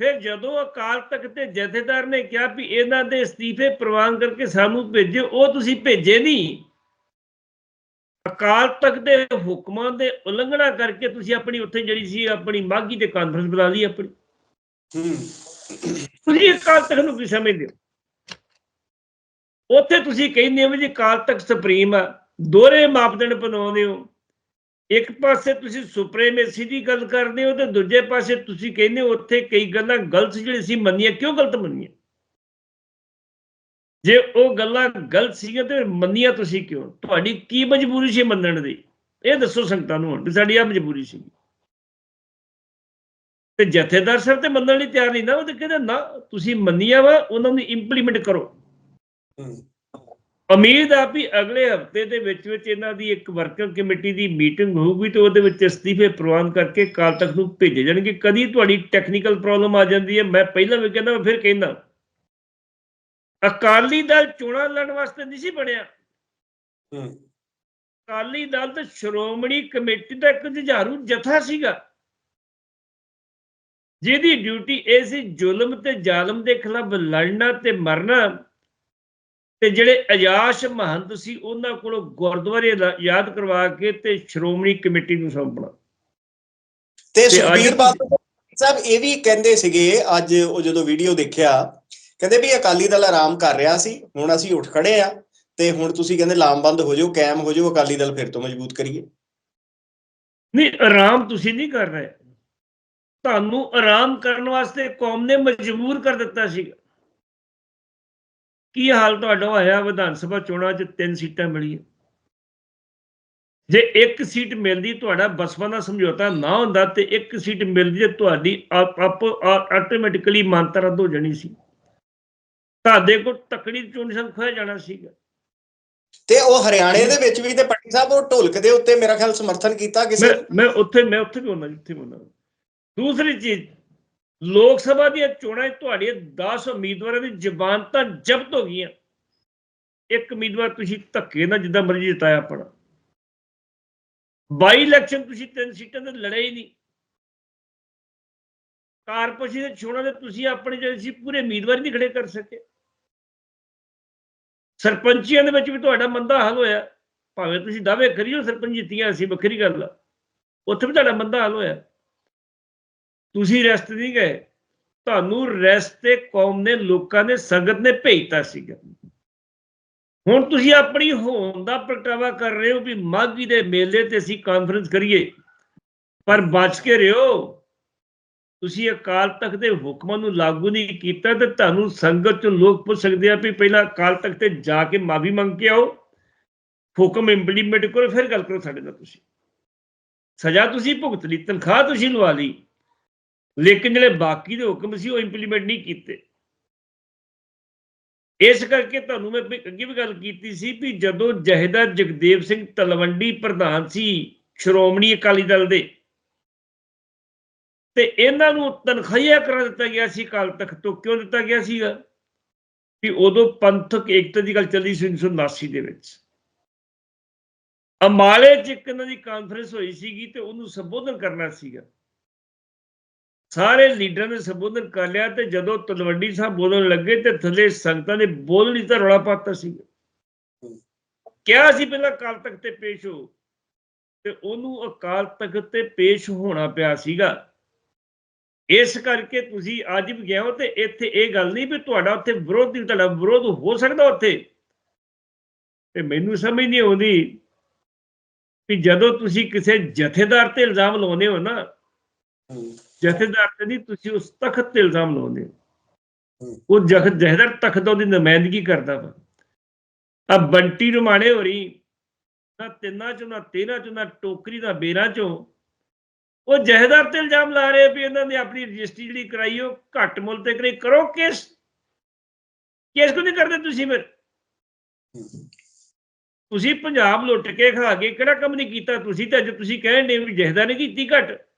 Speaker 2: ਫਿਰ ਜਦੋਂ ਅਕਾਲ ਤਖਤ ਤੇ ਜਥੇਦਾਰ ਨੇ ਕਿਹਾ ਵੀ ਇਹਨਾਂ ਦੇ ਅਸਤੀਫੇ ਪ੍ਰਵਾਨ ਕਰਕੇ ਸਾਨੂੰ ਭੇਜੇ ਉਹ ਤੁਸੀਂ ਭੇਜੇ ਨਹੀਂ। ਅਕਾਲ ਤਖਤ ਦੇ ਹੁਕਮਾਂ ਦੇ ਉਲੰਘਣਾ ਕਰਕੇ ਤੁਸੀਂ ਆਪਣੀ ਉੱਥੇ ਜਿਹੜੀ ਸੀ ਆਪਣੀ ਮਾਗੀ ਤੇ ਕਾਨਫਰੰਸ ਬੁਲਾ ਲਈ ਆਪਣੀ।
Speaker 1: ਹੂੰ।
Speaker 2: ਤੁਸੀਂ ਅਕਾਲ ਤਖਤ ਨੂੰ ਕੀ ਸਮਝਦੇ ਹੋ? ਉੱਥੇ ਤੁਸੀਂ ਕਹਿੰਦੇ ਹੋ ਵੀ ਜੀ ਅਕਾਲ ਤਖਤ ਸੁਪਰੀਮ ਆ ਦੋਹਰੇ ਮਾਪਦੰਡ ਬਣਾਉਂਦੇ ਹੋ। ਇੱਕ ਪਾਸੇ ਤੁਸੀਂ ਸੁਪਰੀਮੇਸੀ ਦੀ ਗੱਲ ਕਰਦੇ ਹੋ ਤੇ ਦੂਜੇ ਪਾਸੇ ਤੁਸੀਂ ਕਹਿੰਦੇ ਹੋ ਉੱਥੇ ਕਈ ਗੱਲਾਂ ਗਲਤ ਸੀ ਜਿਹੜੀ ਸੀ ਮੰਨੀਆਂ, ਕਿਉਂ ਗਲਤ ਮੰਨੀਆਂ? ਜੇ ਉਹ ਗੱਲਾਂ ਗਲਤ ਸੀਗੀਆਂ ਤੇ ਮੰਨੀਆਂ ਤੁਸੀਂ ਕਿਉਂ? ਤੁਹਾਡੀ ਕੀ ਮਜਬੂਰੀ ਸੀ ਮੰਨਣ ਦੀ? ਇਹ ਦੱਸੋ ਸੰਗਤਾਂ ਨੂੰ ਹੁਣ ਵੀ ਸਾਡੀ ਆ ਮਜਬੂਰੀ ਸੀ। ਤੇ ਜਥੇਦਾਰ ਸਾਹਿਬ ਤੇ ਮੰਨਣ ਲਈ ਤਿਆਰ ਨਹੀਂ ਨਾ, ਉਹ ਤੇ ਕਹਿੰਦੇ ਨਾ, ਤੁਸੀਂ ਮੰਨੀਆਂ ਵਾ, ਉਹਨਾਂ ਨੂੰ ਇੰਪਲੀਮੈਂਟ ਕਰੋ। ਉਮੀਦ ਆ ਵੀ ਅਗਲੇ ਹਫ਼ਤੇ ਦੇ ਵਿੱਚ ਵਿੱਚ ਇਹਨਾਂ ਦੀ ਇੱਕ ਵਰਕਰ ਕਮੇਟੀ ਦੀ ਮੀਟਿੰਗ ਹੋਊਗੀ ਤੇ ਉਹਦੇ ਵਿੱਚ ਅਸਤੀਫੇ ਪ੍ਰਵਾਨ ਕਰਕੇ ਕਾਲ ਤੱਕ ਨੂੰ ਭੇਜੇ ਜਾਣਗੇ। ਕਦੀ ਤੁਹਾਡੀ ਟੈਕਨੀਕਲ ਪ੍ਰੋਬਲਮ ਆ ਜਾਂਦੀ ਹੈ ਮੈਂ ਪਹਿਲਾਂ ਵੀ ਕਹਿੰਦਾ ਮੈਂ ਫਿਰ ਕਹਿੰਦਾ। ਅਕਾਲੀ ਦਲ ਚੋਣਾਂ ਲੜਨ ਵਾਸਤੇ ਨਹੀਂ ਸੀ ਬਣਿਆ। ਅਕਾਲੀ ਦਲ ਤੇ ਸ਼੍ਰੋਮਣੀ ਕਮੇਟੀ ਦਾ ਇੱਕ ਜੁਝਾਰੂ ਜਥਾ ਸੀਗਾ। ਜਿਹਦੀ ਡਿਊਟੀ ਇਹ ਸੀ ਜ਼ੁਲਮ ਤੇ ਜ਼ਾਲਮ ਦੇ ਖਿਲਾਫ ਲੜਨਾ ਤੇ ਮਰਨਾ। ਤੇ ਜਿਹੜੇ ਅਯਾਸ਼ ਮਹੰਤ ਸੀ ਉਹਨਾਂ ਕੋਲੋਂ ਗੁਰਦੁਆਰੇ ਲਾ- ਯਾਦ ਕਰਵਾ ਕੇ ਤੇ ਸ਼੍ਰੋਮਣੀ ਕਮੇਟੀ ਨੂੰ ਸੌਂਪਣਾ।
Speaker 1: ਤੇ ਸੁਖਬੀਰ ਬਾਦਲ ਸਾਹਿਬ ਇਹ ਵੀ ਕਹਿੰਦੇ ਸੀਗੇ ਅੱਜ ਉਹ ਜਦੋਂ ਵੀਡੀਓ ਦੇਖਿਆ ਕਹਿੰਦੇ ਵੀ ਅਕਾਲੀ ਦਲ ਆਰਾਮ ਕਰ ਰਿਹਾ ਸੀ ਹੁਣ ਅਸੀਂ ਉੱਠ ਖੜੇ ਆ ਤੇ ਹੁਣ ਤੁਸੀਂ ਕਹਿੰਦੇ ਲਾਮਬੰਦ ਹੋ ਜਾਓ ਕਾਇਮ ਹੋ ਜਾਓ ਅਕਾਲੀ ਦਲ ਫਿਰ ਤੋਂ ਮਜ਼ਬੂਤ ਕਰੀਏ।
Speaker 2: ਨਹੀਂ ਆਰਾਮ ਤੁਸੀਂ ਨਹੀਂ ਕਰ ਰਹੇ। ਤੁਹਾਨੂੰ ਆਰਾਮ ਕਰਨ ਵਾਸਤੇ ਕੌਮ ਨੇ ਮਜਬੂਰ ਕਰ ਦਿੱਤਾ ਸੀਗਾ। ਕੀ ਹਾਲ ਤੁਹਾਡਾ ਹੋਇਆ ਵਿਧਾਨ ਸਭਾ ਚੋਣਾਂ 'ਚ ਤਿੰਨ ਸੀਟਾਂ ਮਿਲੀਆਂ? ਜੇ ਇੱਕ ਸੀਟ ਮਿਲਦੀ ਤੁਹਾਡਾ ਬਸਪਾ ਨਾਲ ਸਮਝੌਤਾ ਨਾ ਹੁੰਦਾ ਤੇ ਇੱਕ ਸੀਟ ਮਿਲਦੀ ਤੇ ਤੁਹਾਡੀ ਆਪ ਆਟੋਮੈਟਿਕਲੀ ਮਾਨਤਾ ਰੱਦ ਹੋ ਜਾਣੀ ਸੀ। ਤੁਹਾਡੇ ਕੋਲ ਤਕੜੀ ਚੋਣ ਨਿਸ਼ਾਨ ਖੋਇਆ ਜਾਣਾ ਸੀਗਾ।
Speaker 1: ਤੇ ਉਹ ਹਰਿਆਣੇ ਦੇ ਵਿੱਚ ਵੀ ਤੇ ਪੱਟੀ ਸਾਹਿਬ ਉਹ ਢੋਲਕ ਦੇ ਉੱਤੇ ਮੇਰਾ ਖਿਆਲ ਸਮਰਥਨ ਕੀਤਾ ਕਿਸੇ
Speaker 2: ਮੈਂ ਉੱਥੇ ਮੈਂ ਉੱਥੇ ਵੀ ਹੁੰਦਾ ਜਿੱਥੇ ਹੁੰਦਾ ਦੂਸਰੀ ਚੀਜ਼ ਲੋਕ ਸਭਾ ਦੀਆਂ ਚੋਣਾਂ 'ਚ ਤੁਹਾਡੀਆਂ 10 ਉਮੀਦਵਾਰਾਂ ਦੀ ਜ਼ਬਾਨ ਤਾਂ ਜ਼ਬਤ ਹੋ ਗਈਆਂ। ਇੱਕ ਉਮੀਦਵਾਰ ਤੁਸੀਂ ਧੱਕੇ ਨਾਲ ਜਿੱਦਾਂ ਮਰਜ਼ੀ ਜਿਤਾਇਆ ਆਪਣਾ। ਬਾਈ ਇਲੈਕਸ਼ਨ ਤੁਸੀਂ ਤਿੰਨ ਸੀਟਾਂ ਤੇ ਲੜੇ ਹੀ ਨਹੀਂ। ਕਾਰਪੋਰੇਸ਼ਨ ਦੇ ਚੋਣਾਂ ਦੇ ਤੁਸੀਂ ਆਪਣੇ ਜਿਹੜੇ ਸੀ ਪੂਰੇ ਉਮੀਦਵਾਰ ਨਹੀਂ ਖੜੇ ਕਰ ਸਕੇ। ਸਰਪੰਚੀਆਂ ਦੇ ਵਿੱਚ ਵੀ ਤੁਹਾਡਾ ਮੰਦਾ ਹਾਲ ਹੋਇਆ। ਭਾਵੇਂ ਤੁਸੀਂ ਦਾਅਵੇ ਕਰੀਓ ਸਰਪੰਚ ਜਿੱਤੀਆਂ ਅਸੀਂ, ਵੱਖਰੀ ਗੱਲ ਆ। ਉੱਥੇ ਵੀ ਤੁਹਾਡਾ ਮੰਦਾ ਹਾਲ ਹੋਇਆ। ਤੁਸੀਂ ਰੈਸਟ ਨਹੀਂ ਗਏ। ਤੁਹਾਨੂੰ ਰੈਸਟ ਤੇ ਕੌਮ ਨੇ, ਲੋਕਾਂ ਨੇ, ਸੰਗਤ ਨੇ ਭੇਜਤਾ ਸੀਗਾ। ਹੁਣ ਤੁਸੀਂ ਆਪਣੀ ਹੋਣ ਦਾ ਪ੍ਰਗਟਾਵਾ ਕਰ ਰਹੇ ਹੋ ਵੀ ਮਾਘੀ ਦੇ ਮੇਲੇ ਤੇ ਅਸੀਂ ਕਾਨਫਰੰਸ ਕਰੀਏ। ਪਰ ਬਚ ਕੇ ਰਿਓ ਤੁਸੀਂ ਅਕਾਲ ਤਖਤ ਦੇ ਹੁਕਮਾਂ ਨੂੰ ਲਾਗੂ ਨਹੀਂ ਕੀਤਾ ਤੇ ਤੁਹਾਨੂੰ ਸੰਗਤ ਚੋਂ ਲੋਕ ਪੁੱਛ ਸਕਦੇ ਆ ਵੀ ਪਹਿਲਾਂ ਅਕਾਲ ਤਖਤ ਤੇ ਜਾ ਕੇ ਮਾਫੀ ਮੰਗ ਕੇ ਆਓ। ਹੁਕਮ ਇੰਪਲੀਮੈਂਟ ਕਰੋ, ਫਿਰ ਗੱਲ ਕਰੋ ਸਾਡੇ ਨਾਲ ਤੁਸੀਂ। ਸਜ਼ਾ ਤੁਸੀਂ ਭੁਗਤ ਲਈ, ਤਨਖਾਹ ਤੁਸੀਂ ਲਵਾ ਲਈ। ਲੇਕਿਨ ਜਿਹੜੇ ਬਾਕੀ ਦੇ ਹੁਕਮ ਸੀ ਉਹ ਇੰਪਲੀਮੈਂਟ ਨਹੀਂ ਕੀਤੇ। ਇਸ ਕਰਕੇ ਤੁਹਾਨੂੰ ਮੈਂ ਅੱਗੇ ਵੀ ਗੱਲ ਕੀਤੀ ਸੀ ਵੀ ਜਦੋਂ ਜਹੇਦਾਰ ਜਗਦੇਵ ਸਿੰਘ ਤਲਵੰਡੀ ਪ੍ਰਧਾਨ ਸੀ ਸ਼੍ਰੋਮਣੀ ਅਕਾਲੀ ਦਲ ਦੇ, ਤੇ ਇਹਨਾਂ ਨੂੰ ਤਨਖਾਹੀਆ ਕਰਾ ਦਿੱਤਾ ਗਿਆ ਸੀ ਅਕਾਲ ਤਖਤ ਤੋਂ। ਕਿਉਂ ਦਿੱਤਾ ਗਿਆ ਸੀਗਾ? ਵੀ ਉਦੋਂ ਪੰਥਕ ਏਕਤਾ ਦੀ ਗੱਲ ਚੱਲੀ ਸੀ 1979 ਦੇ ਵਿੱਚ। ਅਮਾਲੇ ਚ ਇੱਕ ਇਹਨਾਂ ਦੀ ਕਾਨਫਰੰਸ ਹੋਈ ਸੀਗੀ ਤੇ ਉਹਨੂੰ ਸੰਬੋਧਨ ਕਰਨਾ ਸੀਗਾ। ਸਾਰੇ ਲੀਡਰਾਂ ਨੇ ਸੰਬੋਧਨ ਕਰ ਲਿਆ ਤੇ ਜਦੋਂ ਤਲਵੰਡੀ ਸਾਹਿਬ ਬੋਲਣ ਲੱਗੇ ਤੇ ਥੱਲੇ ਸੰਗਤਾਂ ਨੇ ਬੋਲ ਤਾਂ ਰੌਲਾ ਪਾਤਾ ਸੀ। ਕਿਹਾ ਸੀ ਪਹਿਲਾਂ ਅਕਾਲ ਤਖਤ ਤੇ ਪੇਸ਼ ਹੋ ਤੇ ਉਹਨੂੰ ਅਕਾਲ ਤਖਤ ਤੇ ਪੇਸ਼ ਹੋਣਾ ਪਿਆ ਸੀਗਾ। ਇਸ ਕਰਕੇ ਤੁਸੀਂ ਅੱਜ ਵੀ ਗਏ ਹੋ ਤੇ ਇੱਥੇ ਇਹ ਗੱਲ ਨਹੀਂ ਵੀ ਤੁਹਾਡਾ ਉੱਥੇ ਵਿਰੋਧ ਨਹੀਂ, ਤੁਹਾਡਾ ਵਿਰੋਧ ਹੋ ਸਕਦਾ ਉੱਥੇ। ਤੇ ਮੈਨੂੰ ਸਮਝ ਨਹੀਂ ਆਉਂਦੀ ਵੀ ਜਦੋਂ ਤੁਸੀਂ ਕਿਸੇ ਜਥੇਦਾਰ ਤੇ ਇਲਜ਼ਾਮ ਲਾਉਂਦੇ ਹੋ ਨਾ ਜਥੇਦਾਰ ਤੇ ਨਹੀਂ ਤੁਸੀਂ ਉਸ ਤਖਤ ਤੇ ਇਲਜ਼ਾਮ ਲਾਉਂਦੇ ਹੋ। ਉਹ ਜਖ ਜਥੇਦਾਰ ਤਖਤ ਉਹਦੀ ਨੁਮਾਇੰਦਗੀ ਕਰਦਾ ਵਾ। ਆ ਬੰਟੀ ਰੁਮਾਣੇ ਹੋ ਰਹੀ ਨਾ ਤਿੰਨਾਂ ਚੋਂ ਨਾ ਤੇਰਾਂ ਚੋਂ ਨਾ ਟੋਕਰੀ ਨਾ ਬੇਰਾਂ ਚੋਂ ਉਹ ਜਹੇਦਾਰ ਤੇ ਇਲਜ਼ਾਮ ਲਾ ਰਹੇ ਵੀ ਇਹਨਾਂ ਨੇ ਆਪਣੀ ਰਜਿਸਟਰੀ ਜਿਹੜੀ ਕਰਾਈ ਉਹ ਘੱਟ ਮੁੱਲ ਤੇ ਕਰਾਈ। ਕਰੋ ਕੇਸ। ਕੇਸ ਕਿਉਂ ਨਹੀਂ ਕਰਦੇ ਤੁਸੀਂ ਫਿਰ? ਤੁਸੀਂ ਪੰਜਾਬ ਲੁੱਟ ਕੇ ਖਾ ਕੇ ਕਿਹੜਾ ਕੰਮ ਨਹੀਂ ਕੀਤਾ? ਤੁਸੀਂ ਤੇ ਅੱਜ ਤੁਸੀਂ ਕਹਿੰਦੇ ਵੀ ਜਹੇਦਾਰ ਨੇ ਕੀਤੀ ਘੱਟ।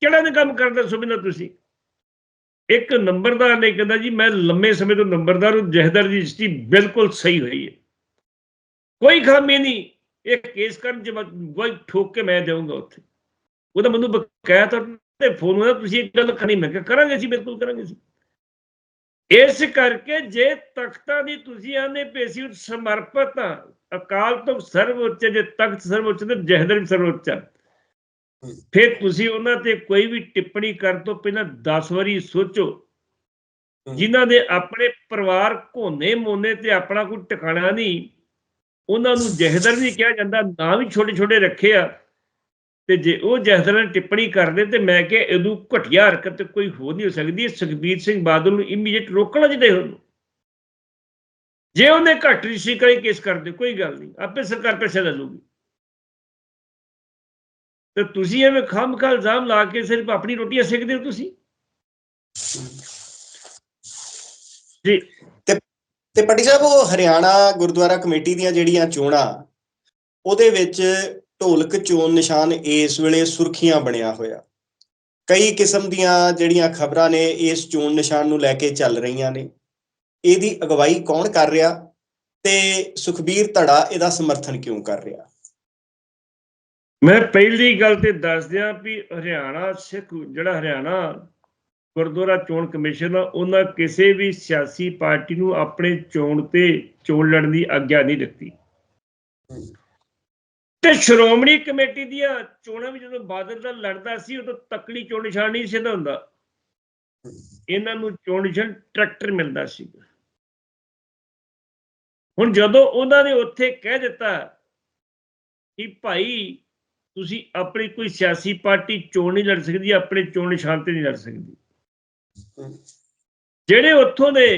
Speaker 2: ਕਿਹੜਾ ਨੇ ਕੰਮ ਕਰਦਾ ਸੁਭਿੰਦਰ ਤੁਸੀਂ? ਇੱਕ ਨੰਬਰਦਾਰ ਨੇ ਕਹਿੰਦਾ ਜੀ, ਮੈਂ ਲੰਮੇ ਸਮੇਂ ਤੋਂ ਨੰਬਰਦਾਰ ਹਾਂ, ਜਹੇਦਾਰ ਦੀ ਰਜਿਸਟਰੀ ਬਿਲਕੁਲ ਸਹੀ ਹੋਈ ਹੈ। ਕੋਈ ਖਾਮੀ ਨਹੀਂ, ਇਹ ਕੇਸ ਕਰਨ ਚ ਕੋਈ ਠੋਕ ਕੇ ਮੈਂ ਦੇਵਾਂਗਾ ਉੱਥੇ। ਉਹਦਾ ਮੈਨੂੰ ਬਕਾਇਆ ਤੌਰ ਤੇ ਫੋਨ ਹੋਇਆ, ਤੁਸੀਂ ਇੱਕ ਗੱਲ ਕਰਨੀ, ਮੈਂ ਕਿਹਾ ਕਰਾਂਗੇ ਅਸੀਂ, ਬਿਲਕੁਲ ਕਰਾਂਗੇ ਅਸੀਂ। ਇਸ ਕਰਕੇ ਜੇ ਤਖਤਾਂ ਦੀ ਤੁਸੀਂ ਆਨੇ ਪੇਸੀ ਸਮਰਪਿਤ ਅਕਾਲ ਤੋਂ ਸਰਵਉੱਚ, ਜੇ ਤਖਤ ਸਰਵਉੱਚ ਤੇ ਜਹਦਰ ਵੀ ਸਰਵਉੱਚ ਫਿਰ ਤੁਸੀਂ ਉਹਨਾਂ ਤੇ ਕੋਈ ਵੀ ਟਿੱਪਣੀ ਕਰਨ ਤੋਂ ਪਹਿਲਾਂ 10 ਵਾਰੀ ਸੋਚੋ। ਜਿਨ੍ਹਾਂ ਦੇ ਆਪਣੇ ਪਰਿਵਾਰ ਕੋਨੇ ਮੋਨੇ ਤੇ ਆਪਣਾ ਕੋਈ ਟਿਕਾਣਾ ਨਹੀਂ ਉਹਨਾਂ ਨੂੰ ਜਹਦਰ ਨਹੀਂ ਕਿਹਾ ਜਾਂਦਾ ਨਾ ਵੀ ਛੋਟੇ ਛੋਟੇ ਰੱਖੇ ਆ। ਤੇ ਜੇ ਉਹ ਜਹਦਰ ਟਿੱਪਣੀ ਕਰਦੇ ਤੇ ਮੈਂ ਕਿਹਾ ਇਹਨੂੰ ਘਟੀਆ ਹਰਕਤ ਕੋਈ ਹੋ ਨਹੀਂ ਹੋ ਸਕਦੀ ਸੁਖਬੀਰ ਸਿੰਘ ਬਾਦਲ ਨੂੰ ਇਮੀਡੀਏਟ ਰੋਕਣਾ ਚਾਹੀਦਾ ਉਹਨੂੰ ਜੇ ਉਹਨੇ ਘੱਟ ਰਿਸ਼ੀ ਕਰੇ ਕੇਸ ਕਰਦੇ ਕੋਈ ਗੱਲ ਨਹੀਂ ਆਪੇ ਸਰਕਾਰ ਪੈਸੇ ਲੈ ਲੂਗੀ ਤੇ ਤੁਸੀਂ ਐਵੇਂ ਖਾਮਖਾ ਇਲਜ਼ਾਮ ਲਾ ਕੇ ਸਿਰਫ ਆਪਣੀ ਰੋਟੀਆਂ ਸੇਕਦੇ ਹੋ ਤੁਸੀਂ? ਜੀ।
Speaker 1: ਤੇ ਪੱਟੀ ਸਾਹਿਬ, ਉਹ ਹਰਿਆਣਾ ਗੁਰਦੁਆਰਾ ਕਮੇਟੀ ਦੀਆਂ ਜਿਹੜੀਆਂ ਚੋਣਾਂ, ਉਹਦੇ ਵਿੱਚ ਢੋਲਕ ਚੋਣ ਨਿਸ਼ਾਨ ਇਸ ਵੇਲੇ ਸੁਰਖੀਆਂ ਬਣਿਆ ਹੋਇਆ। ਕਈ ਕਿਸਮ ਦੀਆਂ ਜਿਹੜੀਆਂ ਖਬਰਾਂ ਨੇ, ਇਸ ਚੋਣ ਨਿਸ਼ਾਨ ਨੂੰ ਲੈ ਕੇ ਚੱਲ ਰਹੀਆਂ ਨੇ। ਇਹਦੀ ਅਗਵਾਈ ਕੌਣ ਕਰ ਰਿਹਾ ਤੇ ਸੁਖਬੀਰ ਧੜਾ ਇਹਦਾ ਸਮਰਥਨ ਕਿਉਂ ਕਰ ਰਿਹਾ?
Speaker 2: ਮੈਂ ਪਹਿਲੀ ਗੱਲ ਤੇ ਦੱਸ ਦਿਆਂ ਵੀ ਹਰਿਆਣਾ ਸਿੱਖ ਜਿਹੜਾ ਹਰਿਆਣਾ ਗੁਰਦੁਆਰਾ ਚੋਣ ਕਮਿਸ਼ਨ ਆ, ਉਹਨਾਂ ਕਿਸੇ ਵੀ ਸਿਆਸੀ ਪਾਰਟੀ ਨੂੰ ਆਪਣੇ ਚੋਣ ਤੇ ਚੋਣ ਲੜਨ ਦੀ ਆਗਿਆ ਨਹੀਂ ਦਿੱਤੀ। ਤੇ ਸ਼੍ਰੋਮਣੀ ਕਮੇਟੀ ਦੀਆਂ ਚੋਣਾਂ ਵੀ ਜਦੋਂ ਬਾਦਲ ਦਾ ਲੜਦਾ ਸੀ, ਉਦੋਂ ਤਕੜੀ ਚੋਣ ਨਿਸ਼ਾਨ ਨਹੀਂ ਸਿੱਧਾ ਹੁੰਦਾ। ਇਹਨਾਂ ਨੂੰ ਚੋਣ ਨਿਸ਼ਾਨ ਟਰੈਕਟਰ ਮਿਲਦਾ ਸੀ ਹੁਣ ਜਦੋਂ ਉਹਨਾਂ ਨੇ ਉੱਥੇ ਕਹਿ ਦਿੱਤਾ ਕਿ ਭਾਈ ਤੁਸੀਂ ਆਪਣੀ ਕੋਈ ਸਿਆਸੀ ਪਾਰਟੀ ਚੋਣ ਨਹੀਂ ਲੜ ਸਕਦੀ, ਆਪਣੇ ਚੋਣ ਨਿਸ਼ਾਨ ਤੇ ਨਹੀਂ ਲੜ ਸਕਦੀ। ਜਿਹੜੇ ਉੱਥੋਂ ਦੇ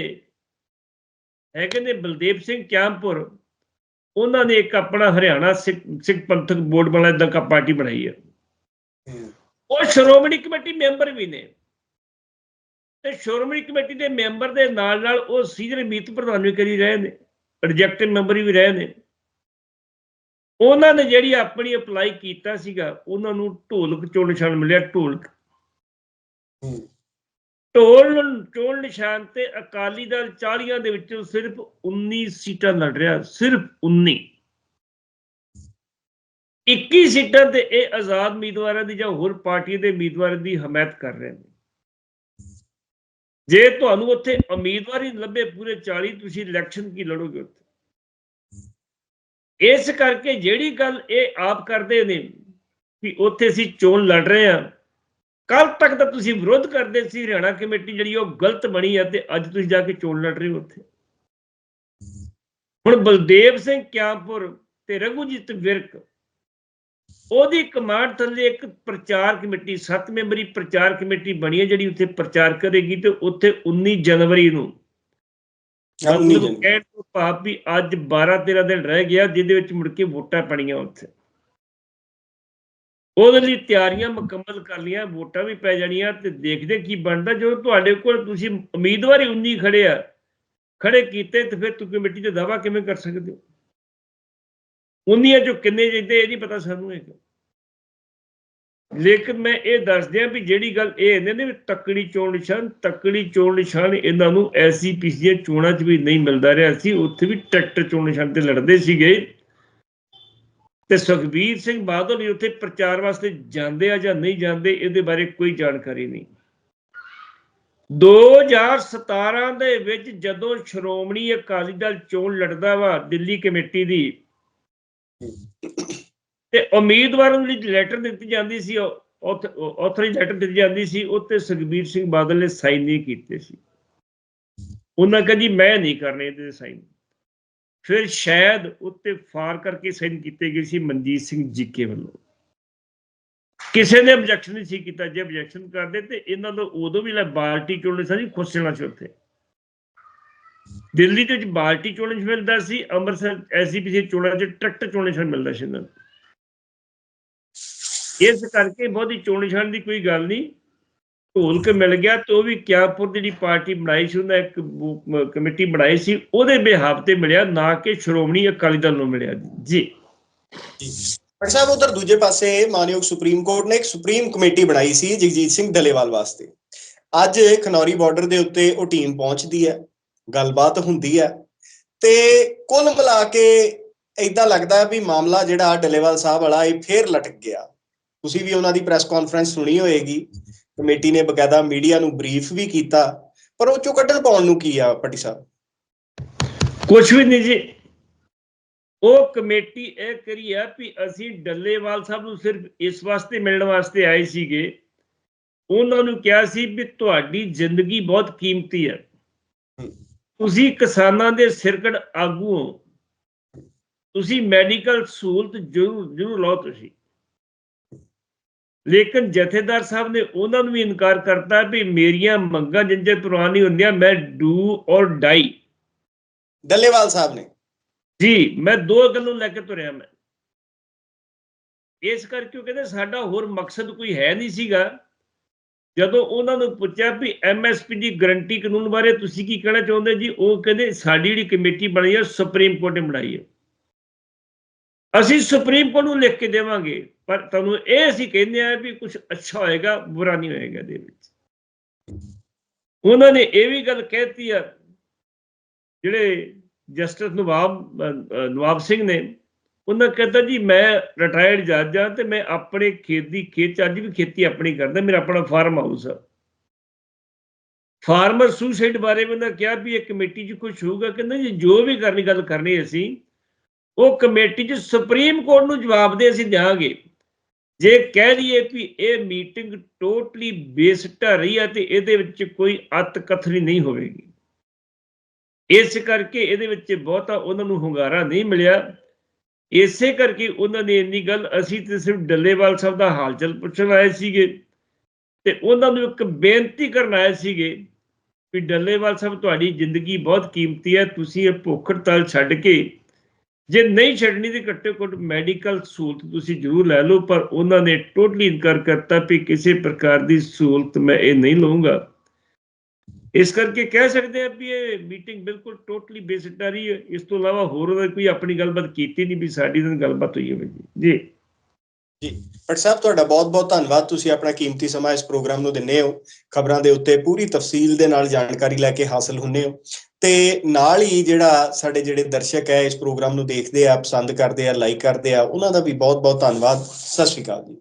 Speaker 2: ਹੈਗੇ ਨੇ ਬਲਦੇਵ ਸਿੰਘ ਕਿਆਮਪੁਰ ਉਹਨਾਂ ਨੇ ਇੱਕ ਆਪਣਾ ਹਰਿਆਣਾ ਸਿੱਖ ਸਿੱਖ ਪੰਥਕ ਬੋਰਡ ਵਾਲਾ ਇਦਾਂ ਕਾ ਪਾਰਟੀ ਬਣਾਈ ਹੈ ਉਹ ਸ਼੍ਰੋਮਣੀ ਕਮੇਟੀ ਮੈਂਬਰ ਵੀ ਨੇ। ਤੇ ਸ਼੍ਰੋਮਣੀ ਕਮੇਟੀ ਦੇ ਮੈਂਬਰ ਦੇ ਨਾਲ ਨਾਲ ਉਹ ਸੀਨੀਅਰ ਮੀਤ ਪ੍ਰਧਾਨ ਵੀ ਕਰੀ ਰਹੇ ਨੇ ਪ੍ਰੋਜੈਕਟਿਵ ਮੈਂਬਰ ਵੀ ਰਹੇ ਨੇ। ਉਹਨਾਂ ਨੇ ਜਿਹੜੀ ਆਪਣੀ ਅਪਲਾਈ ਕੀਤਾ ਸੀਗਾ ਉਹਨਾਂ ਨੂੰ ਢੋਲਕ ਚੋਣ ਨਿਸ਼ਾਨ ਮਿਲਿਆ ਢੋਲਕ। ਢੋਲ ਚੋਣ ਨਿਸ਼ਾਨ ਤੇ ਅਕਾਲੀ ਦਲ 40 ਦੇ ਵਿੱਚੋਂ ਸਿਰਫ 19 ਸੀਟਾਂ ਲੜ ਰਿਹਾ ਸਿਰਫ 19 21 ਸੀਟਾਂ ਤੇ ਇਹ ਆਜ਼ਾਦ ਉਮੀਦਵਾਰਾਂ ਦੀ ਜਾਂ ਹੋਰ ਪਾਰਟੀ ਦੇ ਉਮੀਦਵਾਰਾਂ ਦੀ ਹਮਾਇਤ ਕਰ ਰਹੇ ਨੇ। ਜੇ ਤੁਹਾਨੂੰ ਉੱਥੇ ਉਮੀਦਵਾਰ ਲੱਭੇ ਪੂਰੇ 40 ਤੁਸੀਂ ਇਲੈਕਸ਼ਨ ਕੀ ਲੜੋਗੇ ਉੱਥੇ? ਇਸ ਕਰਕੇ ਜਿਹੜੀ ਗੱਲ ਇਹ ਆਪ ਕਰਦੇ ਨੇ ਕਿ ਉੱਥੇ ਅਸੀਂ ਚੋਣ ਲੜ ਰਹੇ ਹਾਂ ਕੱਲ ਤੱਕ ਤਾਂ ਤੁਸੀਂ ਵਿਰੋਧ ਕਰਦੇ ਸੀ, ਹਰਿਆਣਾ ਕਮੇਟੀ ਜਿਹੜੀ ਉਹ ਗਲਤ ਬਣੀ ਹੈ ਤੇ ਅੱਜ ਤੁਸੀਂ ਜਾ ਕੇ ਚੋਣ ਲੜ ਰਹੇ ਹੋ ਉੱਥੇ। ਹੁਣ ਬਲਦੇਵ ਸਿੰਘ ਕਿਆਪੁਰ ਤੇ ਰਘੂਜੀਤ ਵਿਰਕ, ਉਹਦੀ ਕਮਾਂਡ ਥੱਲੇ ਇੱਕ ਪ੍ਰਚਾਰ ਕਮੇਟੀ 7 ਮੈਂਬਰੀ ਪ੍ਰਚਾਰ ਕਮੇਟੀ ਬਣੀ ਹੈ ਜਿਹੜੀ ਉੱਥੇ ਪ੍ਰਚਾਰ ਕਰੇਗੀ ਤੇ ਉੱਥੇ 19 ਜਨਵਰੀ ਨੂੰ ਮਤਲਬ ਕਹਿਣ ਤੋਂ ਭਾਵ ਵੀ ਅੱਜ 12 13 ਦਿਨ ਰਹਿ ਗਿਆ ਜਿਹਦੇ ਵਿੱਚ ਮੁੜ ਕੇ ਵੋਟਾਂ ਪਣੀਆਂ ਉੱਥੇ। ਉਹਦੇ ਲਈ ਤਿਆਰੀਆਂ ਮੁਕੰਮਲ ਕਰ ਲੀਆਂ ਵੋਟਾਂ ਵੀ ਪੈ ਜਾਣੀਆਂ ਤੇ ਦੇਖਦੇ ਕੀ ਬਣਦਾ। ਜਦੋਂ ਤੁਹਾਡੇ ਕੋਲ ਤੁਸੀਂ ਉਮੀਦਵਾਰ ਹੀ 19 ਖੜੇ ਆ ਖੜੇ ਕੀਤੇ ਤੇ ਫਿਰ ਤੁਸੀਂ ਕਮੇਟੀ ਤੇ ਦਾਵਾ ਕਿਵੇਂ ਕਰ ਸਕਦੇ ਹੋ? ਉਨੀਆਂ ਚੋਂ ਕਿੰਨੇ ਜਿੱਦੇ ਇਹ ਨਹੀਂ ਪਤਾ ਸਾਨੂੰ ਇਹ ਲੇਕਿਨ ਮੈਂ ਇਹ ਦੱਸਦਿਆਂ ਵੀ ਜਿਹੜੀ ਗੱਲ ਇਹ ਇਹਨੇ ਨੇ ਤੱਕੜੀ ਚੋਣ ਨਿਸ਼ਾਨ, ਤੱਕੜੀ ਚੋਣ ਨਿਸ਼ਾਨ ਇਹਨਾਂ ਨੂੰ ਐਸਸੀਪੀਸੀ ਦੀਆਂ ਚੋਣਾਂ 'ਚ ਵੀ ਨਹੀਂ ਮਿਲਦਾ ਰਿਹਾ। ਸੀ ਉੱਥੇ ਵੀ ਟਰੈਕਟਰ ਚੋਣ ਨਿਸ਼ਾਨ ਤੇ ਲੜਦੇ ਸੀਗੇ। ਤੇ ਸੁਖਬੀਰ ਸਿੰਘ ਬਾਦਲ ਵੀ ਉੱਥੇ ਪ੍ਰਚਾਰ ਵਾਸਤੇ ਜਾਂਦੇ ਆ ਜਾਂ ਨਹੀਂ ਜਾਂਦੇ, ਇਹਦੇ ਬਾਰੇ ਕੋਈ ਜਾਣਕਾਰੀ ਨਹੀਂ। 2017 ਦੇ ਵਿੱਚ ਜਦੋਂ ਸ਼੍ਰੋਮਣੀ ਅਕਾਲੀ ਦਲ ਚੋਣ ਲੜਦਾ ਵਾ, ਦਿੱਲੀ ਕਮੇਟੀ ਦੀ ਤੇ ਉਮੀਦਵਾਰਾਂ ਨੂੰ ਲੈਟਰ ਦਿੱਤੀ ਜਾਂਦੀ ਸੀ ਆਥੋਰਾਈਜ਼ ਲੈਟਰ ਦਿੱਤੀ ਜਾਂਦੀ ਸੀ ਉੱਤੇ ਸੁਖਬੀਰ ਸਿੰਘ ਬਾਦਲ ਨੇ ਸਾਈਨ ਨਹੀਂ ਕੀਤੇ ਸੀ। ਉਹਨਾਂ ਕਹਿੰਦੀ, ਮੈਂ ਨਹੀਂ ਕਰਨੇ ਇਹਦੇ ਸਾਈਨ ਫਿਰ ਸ਼ਾਇਦ ਉੱਤੇ ਫਾਰ ਕਰਕੇ ਸਾਈਨ ਕੀਤੇ ਗਏ ਸੀ ਮਨਜੀਤ ਸਿੰਘ ਜੀਕੇ ਵੱਲੋਂ। ਕਿਸੇ ਨੇ ਆਬਜੈਕਸ਼ਨ ਨਹੀਂ ਸੀ ਕੀਤਾ, ਜੇ ਆਬਜੈਕਸ਼ਨ ਕਰਦੇ ਤੇ ਇਹਨਾਂ ਤੋਂ ਉਦੋਂ ਵੀ ਲੈ ਬਾਲਟੀ ਚੋਣ ਸੀ ਖੁਸ਼ ਸੀ ਉੱਥੇ। ਦਿੱਲੀ ਦੇ ਵਿੱਚ ਬਾਲਟੀ ਚੋਣ ਚ ਮਿਲਦਾ ਸੀ, ਅੰਮ੍ਰਿਤਸਰ ਐਸਜੀਪੀਸੀ ਚੋਣਾਂ ਚ ਟਰੈਕਟਰ ਚੋਣ ਚ ਮਿਲਦਾ ਸੀ ਇਹਨਾਂ ਨੂੰ। ਇਸ ਕਰਕੇ ਬਹੁਤੀ ਚੋਣ ਛਾਣ ਦੀ ਕੋਈ ਗੱਲ ਨਹੀਂ। ਢੋਲਕ ਮਿਲ ਗਿਆ ਤੇ ਉਹ ਵੀ ਕਿਆਪੁਰ ਦੀ ਜਿਹੜੀ ਪਾਰਟੀ ਬਣਾਈ ਸੀ ਉਹਨਾਂ ਇੱਕ ਕਮੇਟੀ ਬਣਾਈ ਸੀ, ਉਹਦੇ ਬਿਹਾਫ ਤੇ ਮਿਲਿਆ, ਨਾ ਕਿ ਸ਼੍ਰੋਮਣੀ ਅਕਾਲੀ ਦਲ ਨੂੰ ਮਿਲਿਆ। ਜੀ।
Speaker 1: ਪਰ ਸਾਹਿਬ, ਉਧਰ ਦੂਜੇ ਪਾਸੇ ਮਾਨਯੋਗ ਸੁਪਰੀਮ ਕੋਰਟ ਨੇ ਇੱਕ ਸੁਪਰੀਮ ਕਮੇਟੀ ਬਣਾਈ ਸੀ, ਜਗਜੀਤ ਸਿੰਘ ਡਲੇਵਾਲ ਵਾਸਤੇ। ਅੱਜ ਖਨੌਰੀ ਬਾਰਡਰ ਦੇ ਉੱਤੇ ਉਹ ਟੀਮ ਪਹੁੰਚਦੀ ਹੈ, ਗੱਲਬਾਤ ਹੁੰਦੀ ਹੈ ਤੇ ਕੁੱਲ ਮਿਲਾ ਕੇ ਇਦਾਂ ਲੱਗਦਾ ਵੀ ਮਾਮਲਾ ਜਿਹੜਾ ਡਲੇਵਾਲ ਸਾਹਿਬ ਵਾਲਾ, ਇਹ ਫੇਰ ਲਟਕ ਗਿਆ। ਤੁਸੀਂ ਵੀ ਉਹਨਾਂ ਦੀ ਪ੍ਰੈਸ ਕਾਨਫਰੰਸ ਸੁਣੀ ਹੋਏਗੀ। ਕਮੇਟੀ ਨੇ ਬਕਾਇਦਾ ਮੀਡੀਆ ਨੂੰ ਬਰੀਫ ਵੀ ਕੀਤਾ। ਪਰ ਉਹ ਚੋਂ ਕੱਢਣ ਪਾਉਣ ਨੂੰ ਕੀ ਆ ਪੱਟੀ ਸਾਹਿਬ?
Speaker 2: ਕੁਝ ਵੀ ਨਹੀਂ ਜੀ। ਉਹ ਕਮੇਟੀ ਇਹ ਕਰੀ ਆ ਵੀ ਅਸੀਂ ਡੱਲੇਵਾਲ ਸਾਹਿਬ ਨੂੰ ਸਿਰਫ ਇਸ ਵਾਸਤੇ ਮਿਲਣ ਵਾਸਤੇ ਆਏ ਸੀਗੇ। ਉਹਨਾਂ ਨੂੰ ਕਿਹਾ ਸੀ ਵੀ ਤੁਹਾਡੀ ਜ਼ਿੰਦਗੀ ਬਹੁਤ ਕੀਮਤੀ ਹੈ। ਤੁਸੀਂ ਕਿਸਾਨਾਂ ਦੇ ਸਿਰਕੜ ਆਗੂ ਹੋ। ਤੁਸੀਂ ਮੈਡੀਕਲ ਸਹੂਲਤ ਜ਼ਰੂਰ ਜ਼ਰੂਰ ਲਓ ਤੁਸੀਂ। ਲੇਕਿਨ ਜਥੇਦਾਰ ਸਾਹਿਬ ਨੇ ਉਹਨਾਂ ਨੂੰ ਵੀ ਇਨਕਾਰ ਕਰਤਾ ਵੀ ਮੇਰੀਆਂ ਮੰਗਾਂ ਜਿੰਜੇ ਪੁਰਾਣ ਹੁੰਦੀਆਂ ਮੈਂ ਡੂ ਔਰ ਡਾਈ
Speaker 1: ਡੱਲੇਵਾਲ ਸਾਹਿਬ ਨੇ।
Speaker 2: ਜੀ ਮੈਂ ਦੋ ਗੱਲੋਂ ਲੈ ਕੇ ਤੁਰਿਆ ਮੈਂ। ਇਸ ਕਰਕੇ ਕਹਿੰਦੇ ਸਾਡਾ ਹੋਰ ਮਕਸਦ ਕੋਈ ਹੈ ਨਹੀਂ ਸੀਗਾ। ਜਦੋਂ ਉਹਨਾਂ ਨੂੰ ਪੁੱਛਿਆ ਵੀ ਐਮਐਸਪੀ ਦੀ ਗਰੰਟੀ ਕਾਨੂੰਨ ਬਾਰੇ ਤੁਸੀਂ ਕੀ ਕਹਿਣਾ ਚਾਹੁੰਦੇ ਜੀ ਉਹ ਕਹਿੰਦੇ ਸਾਡੀ ਜਿਹੜੀ ਕਮੇਟੀ ਬਣੀ ਹੈ ਸੁਪਰੀਮ ਕੋਰਟ ਨੇ ਬਣਾਈ ਹੈ ਅਸੀਂ ਸੁਪਰੀਮ ਕੋਰਟ ਨੂੰ ਲਿਖ ਕੇ ਦੇਵਾਂਗੇ। ਪਰ ਤੁਹਾਨੂੰ ਇਹ ਅਸੀਂ ਕਹਿੰਦੇ ਆ ਵੀ ਕੁਝ ਅੱਛਾ ਹੋਏਗਾ, ਬੁਰਾ ਨਹੀਂ ਹੋਏਗਾ ਦੇ ਵਿੱਚ। ਉਹਨਾਂ ਨੇ ਇਹ ਵੀ ਗੱਲ ਕਹਿਤੀ ਆ, ਜਿਹੜੇ ਜਸਟਿਸ ਨਵਾਬ ਨਵਾਬ ਸਿੰਘ ਨੇ, ਉਹਨਾਂ ਕਹਿੰਦਾ ਜੀ, ਮੈਂ ਰਿਟਾਇਰਡ ਜੱਜ ਆ ਤੇ ਮੈਂ ਆਪਣੇ ਖੇਤ ਦੀ ਖੇਤ 'ਚ ਅੱਜ ਵੀ ਖੇਤੀ ਆਪਣੀ ਕਰਦਾ, ਮੇਰਾ ਆਪਣਾ ਫਾਰਮ ਹਾਊਸ ਆ। ਫਾਰਮਰ ਸੁਸਾਈਡ ਬਾਰੇ ਵੀ ਉਹਨਾਂ ਕਿਹਾ ਵੀ ਇਹ ਕਮੇਟੀ 'ਚ ਕੁਝ ਹੋਊਗਾ, ਕਹਿੰਦਾ ਜੀ, ਜੋ ਵੀ ਕਰਨੀ, ਗੱਲ ਕਰਨੀ ਅਸੀਂ, ਉਹ ਕਮੇਟੀ 'ਚ ਸੁਪਰੀਮ ਕੋਰਟ ਨੂੰ ਜਵਾਬ ਦੇ ਅਸੀਂ ਦਿਆਂਗੇ। ਜੇ ਕਹਿ ਲਈਏ ਵੀ ਇਹ ਮੀਟਿੰਗ ਟੋਟਲੀ ਬੇਸਡ ਰਹੀ ਹੈ ਤੇ ਇਹਦੇ ਵਿੱਚ ਕੋਈ ਅਤ ਨਹੀਂ ਹੋਵੇਗੀ। ਇਸ ਕਰਕੇ ਇਹਦੇ ਵਿੱਚ ਬਹੁਤਾ ਉਹਨਾਂ ਨੂੰ ਹੁੰਗਾਰਾ ਨਹੀਂ ਮਿਲਿਆ। ਇਸੇ ਕਰਕੇ ਉਹਨਾਂ ਨੇ ਇੰਨੀ ਗੱਲ, ਅਸੀਂ ਤੇ ਸਿਰਫ ਡੱਲੇਵਾਲ ਸਾਹਿਬ ਦਾ ਹਾਲ ਚਾਲ ਪੁੱਛਣ ਆਏ ਸੀਗੇ ਤੇ ਉਹਨਾਂ ਨੂੰ ਇੱਕ ਬੇਨਤੀ ਕਰਨ ਆਏ ਸੀਗੇ ਵੀ ਡੱਲੇਵਾਲ ਸਾਹਿਬ, ਤੁਹਾਡੀ ਜ਼ਿੰਦਗੀ ਬਹੁਤ ਕੀਮਤੀ ਹੈ, ਤੁਸੀਂ ਇਹ ਭੁੱਖ ਹੜਤਾਲ ਛੱਡ ਕੇ ਜੇ ਨਹੀਂ ਛੱਡਣੀ ਤੇ ਘੱਟੋ ਘੱਟ ਮੈਡੀਕਲ ਸਹੂਲਤ ਤੁਸੀਂ ਜ਼ਰੂਰ ਲੈ ਲਓ, ਪਰ ਉਹਨਾਂ ਨੇ ਟੋਟਲੀ ਇਨਕਾਰ ਕਰਤਾ ਵੀ ਕਿਸੇ ਪ੍ਰਕਾਰ ਦੀ ਸਹੂਲਤ ਮੈਂ ਇਹ ਨਹੀਂ ਲਵਾਂਗਾ ਇਸ ਕਰਕੇ ਕਹਿ ਸਕਦੇ ਆ ਵੀ ਇਹ ਮੀਟਿੰਗ ਬਿਲਕੁਲ ਟੋਟਲੀ ਬੇਸਿਕ ਹੈ। ਇਸ ਤੋਂ ਇਲਾਵਾ ਹੋਰ ਕੋਈ ਆਪਣੀ ਗੱਲਬਾਤ ਕੀਤੀ ਨਹੀਂ, ਵੀ ਸਾਡੀ ਨਾਲ ਗੱਲਬਾਤ ਹੋਈ ਹੋਵੇ ਜੀ। ਜੀ
Speaker 1: ਜੀ ਭੱਟ ਸਾਹਿਬ, ਤੁਹਾਡਾ ਬਹੁਤ-ਬਹੁਤ ਧੰਨਵਾਦ। ਤੁਸੀਂ ਆਪਣਾ ਕੀਮਤੀ ਸਮਾਂ ਇਸ ਪ੍ਰੋਗਰਾਮ ਨੂੰ ਦਿੰਦੇ ਹੋ। ਖਬਰਾਂ ਦੇ ਉੱਤੇ ਪੂਰੀ ਤਫਸੀਲ ਦੇ ਨਾਲ ਜਾਣਕਾਰੀ ਲੈ ਕੇ ਹਾਸਲ ਹੁੰਨੇ ਹੋ। ਤੇ ਨਾਲ ਹੀ ਜਿਹੜਾ ਸਾਡੇ ਜਿਹੜੇ ਦਰਸ਼ਕ ਹੈ, ਇਸ ਪ੍ਰੋਗਰਾਮ ਨੂੰ ਦੇਖਦੇ ਆ, ਪਸੰਦ ਕਰਦੇ ਆ, ਲਾਈਕ ਕਰਦੇ ਆ, ਉਹਨਾਂ ਦਾ ਵੀ ਬਹੁਤ-ਬਹੁਤ ਧੰਨਵਾਦ। ਸਤਿ ਸ਼੍ਰੀ ਅਕਾਲ ਜੀ।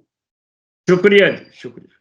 Speaker 2: ਸ਼ੁਕਰੀਆ ਜੀ, ਸ਼ੁਕਰੀਆ।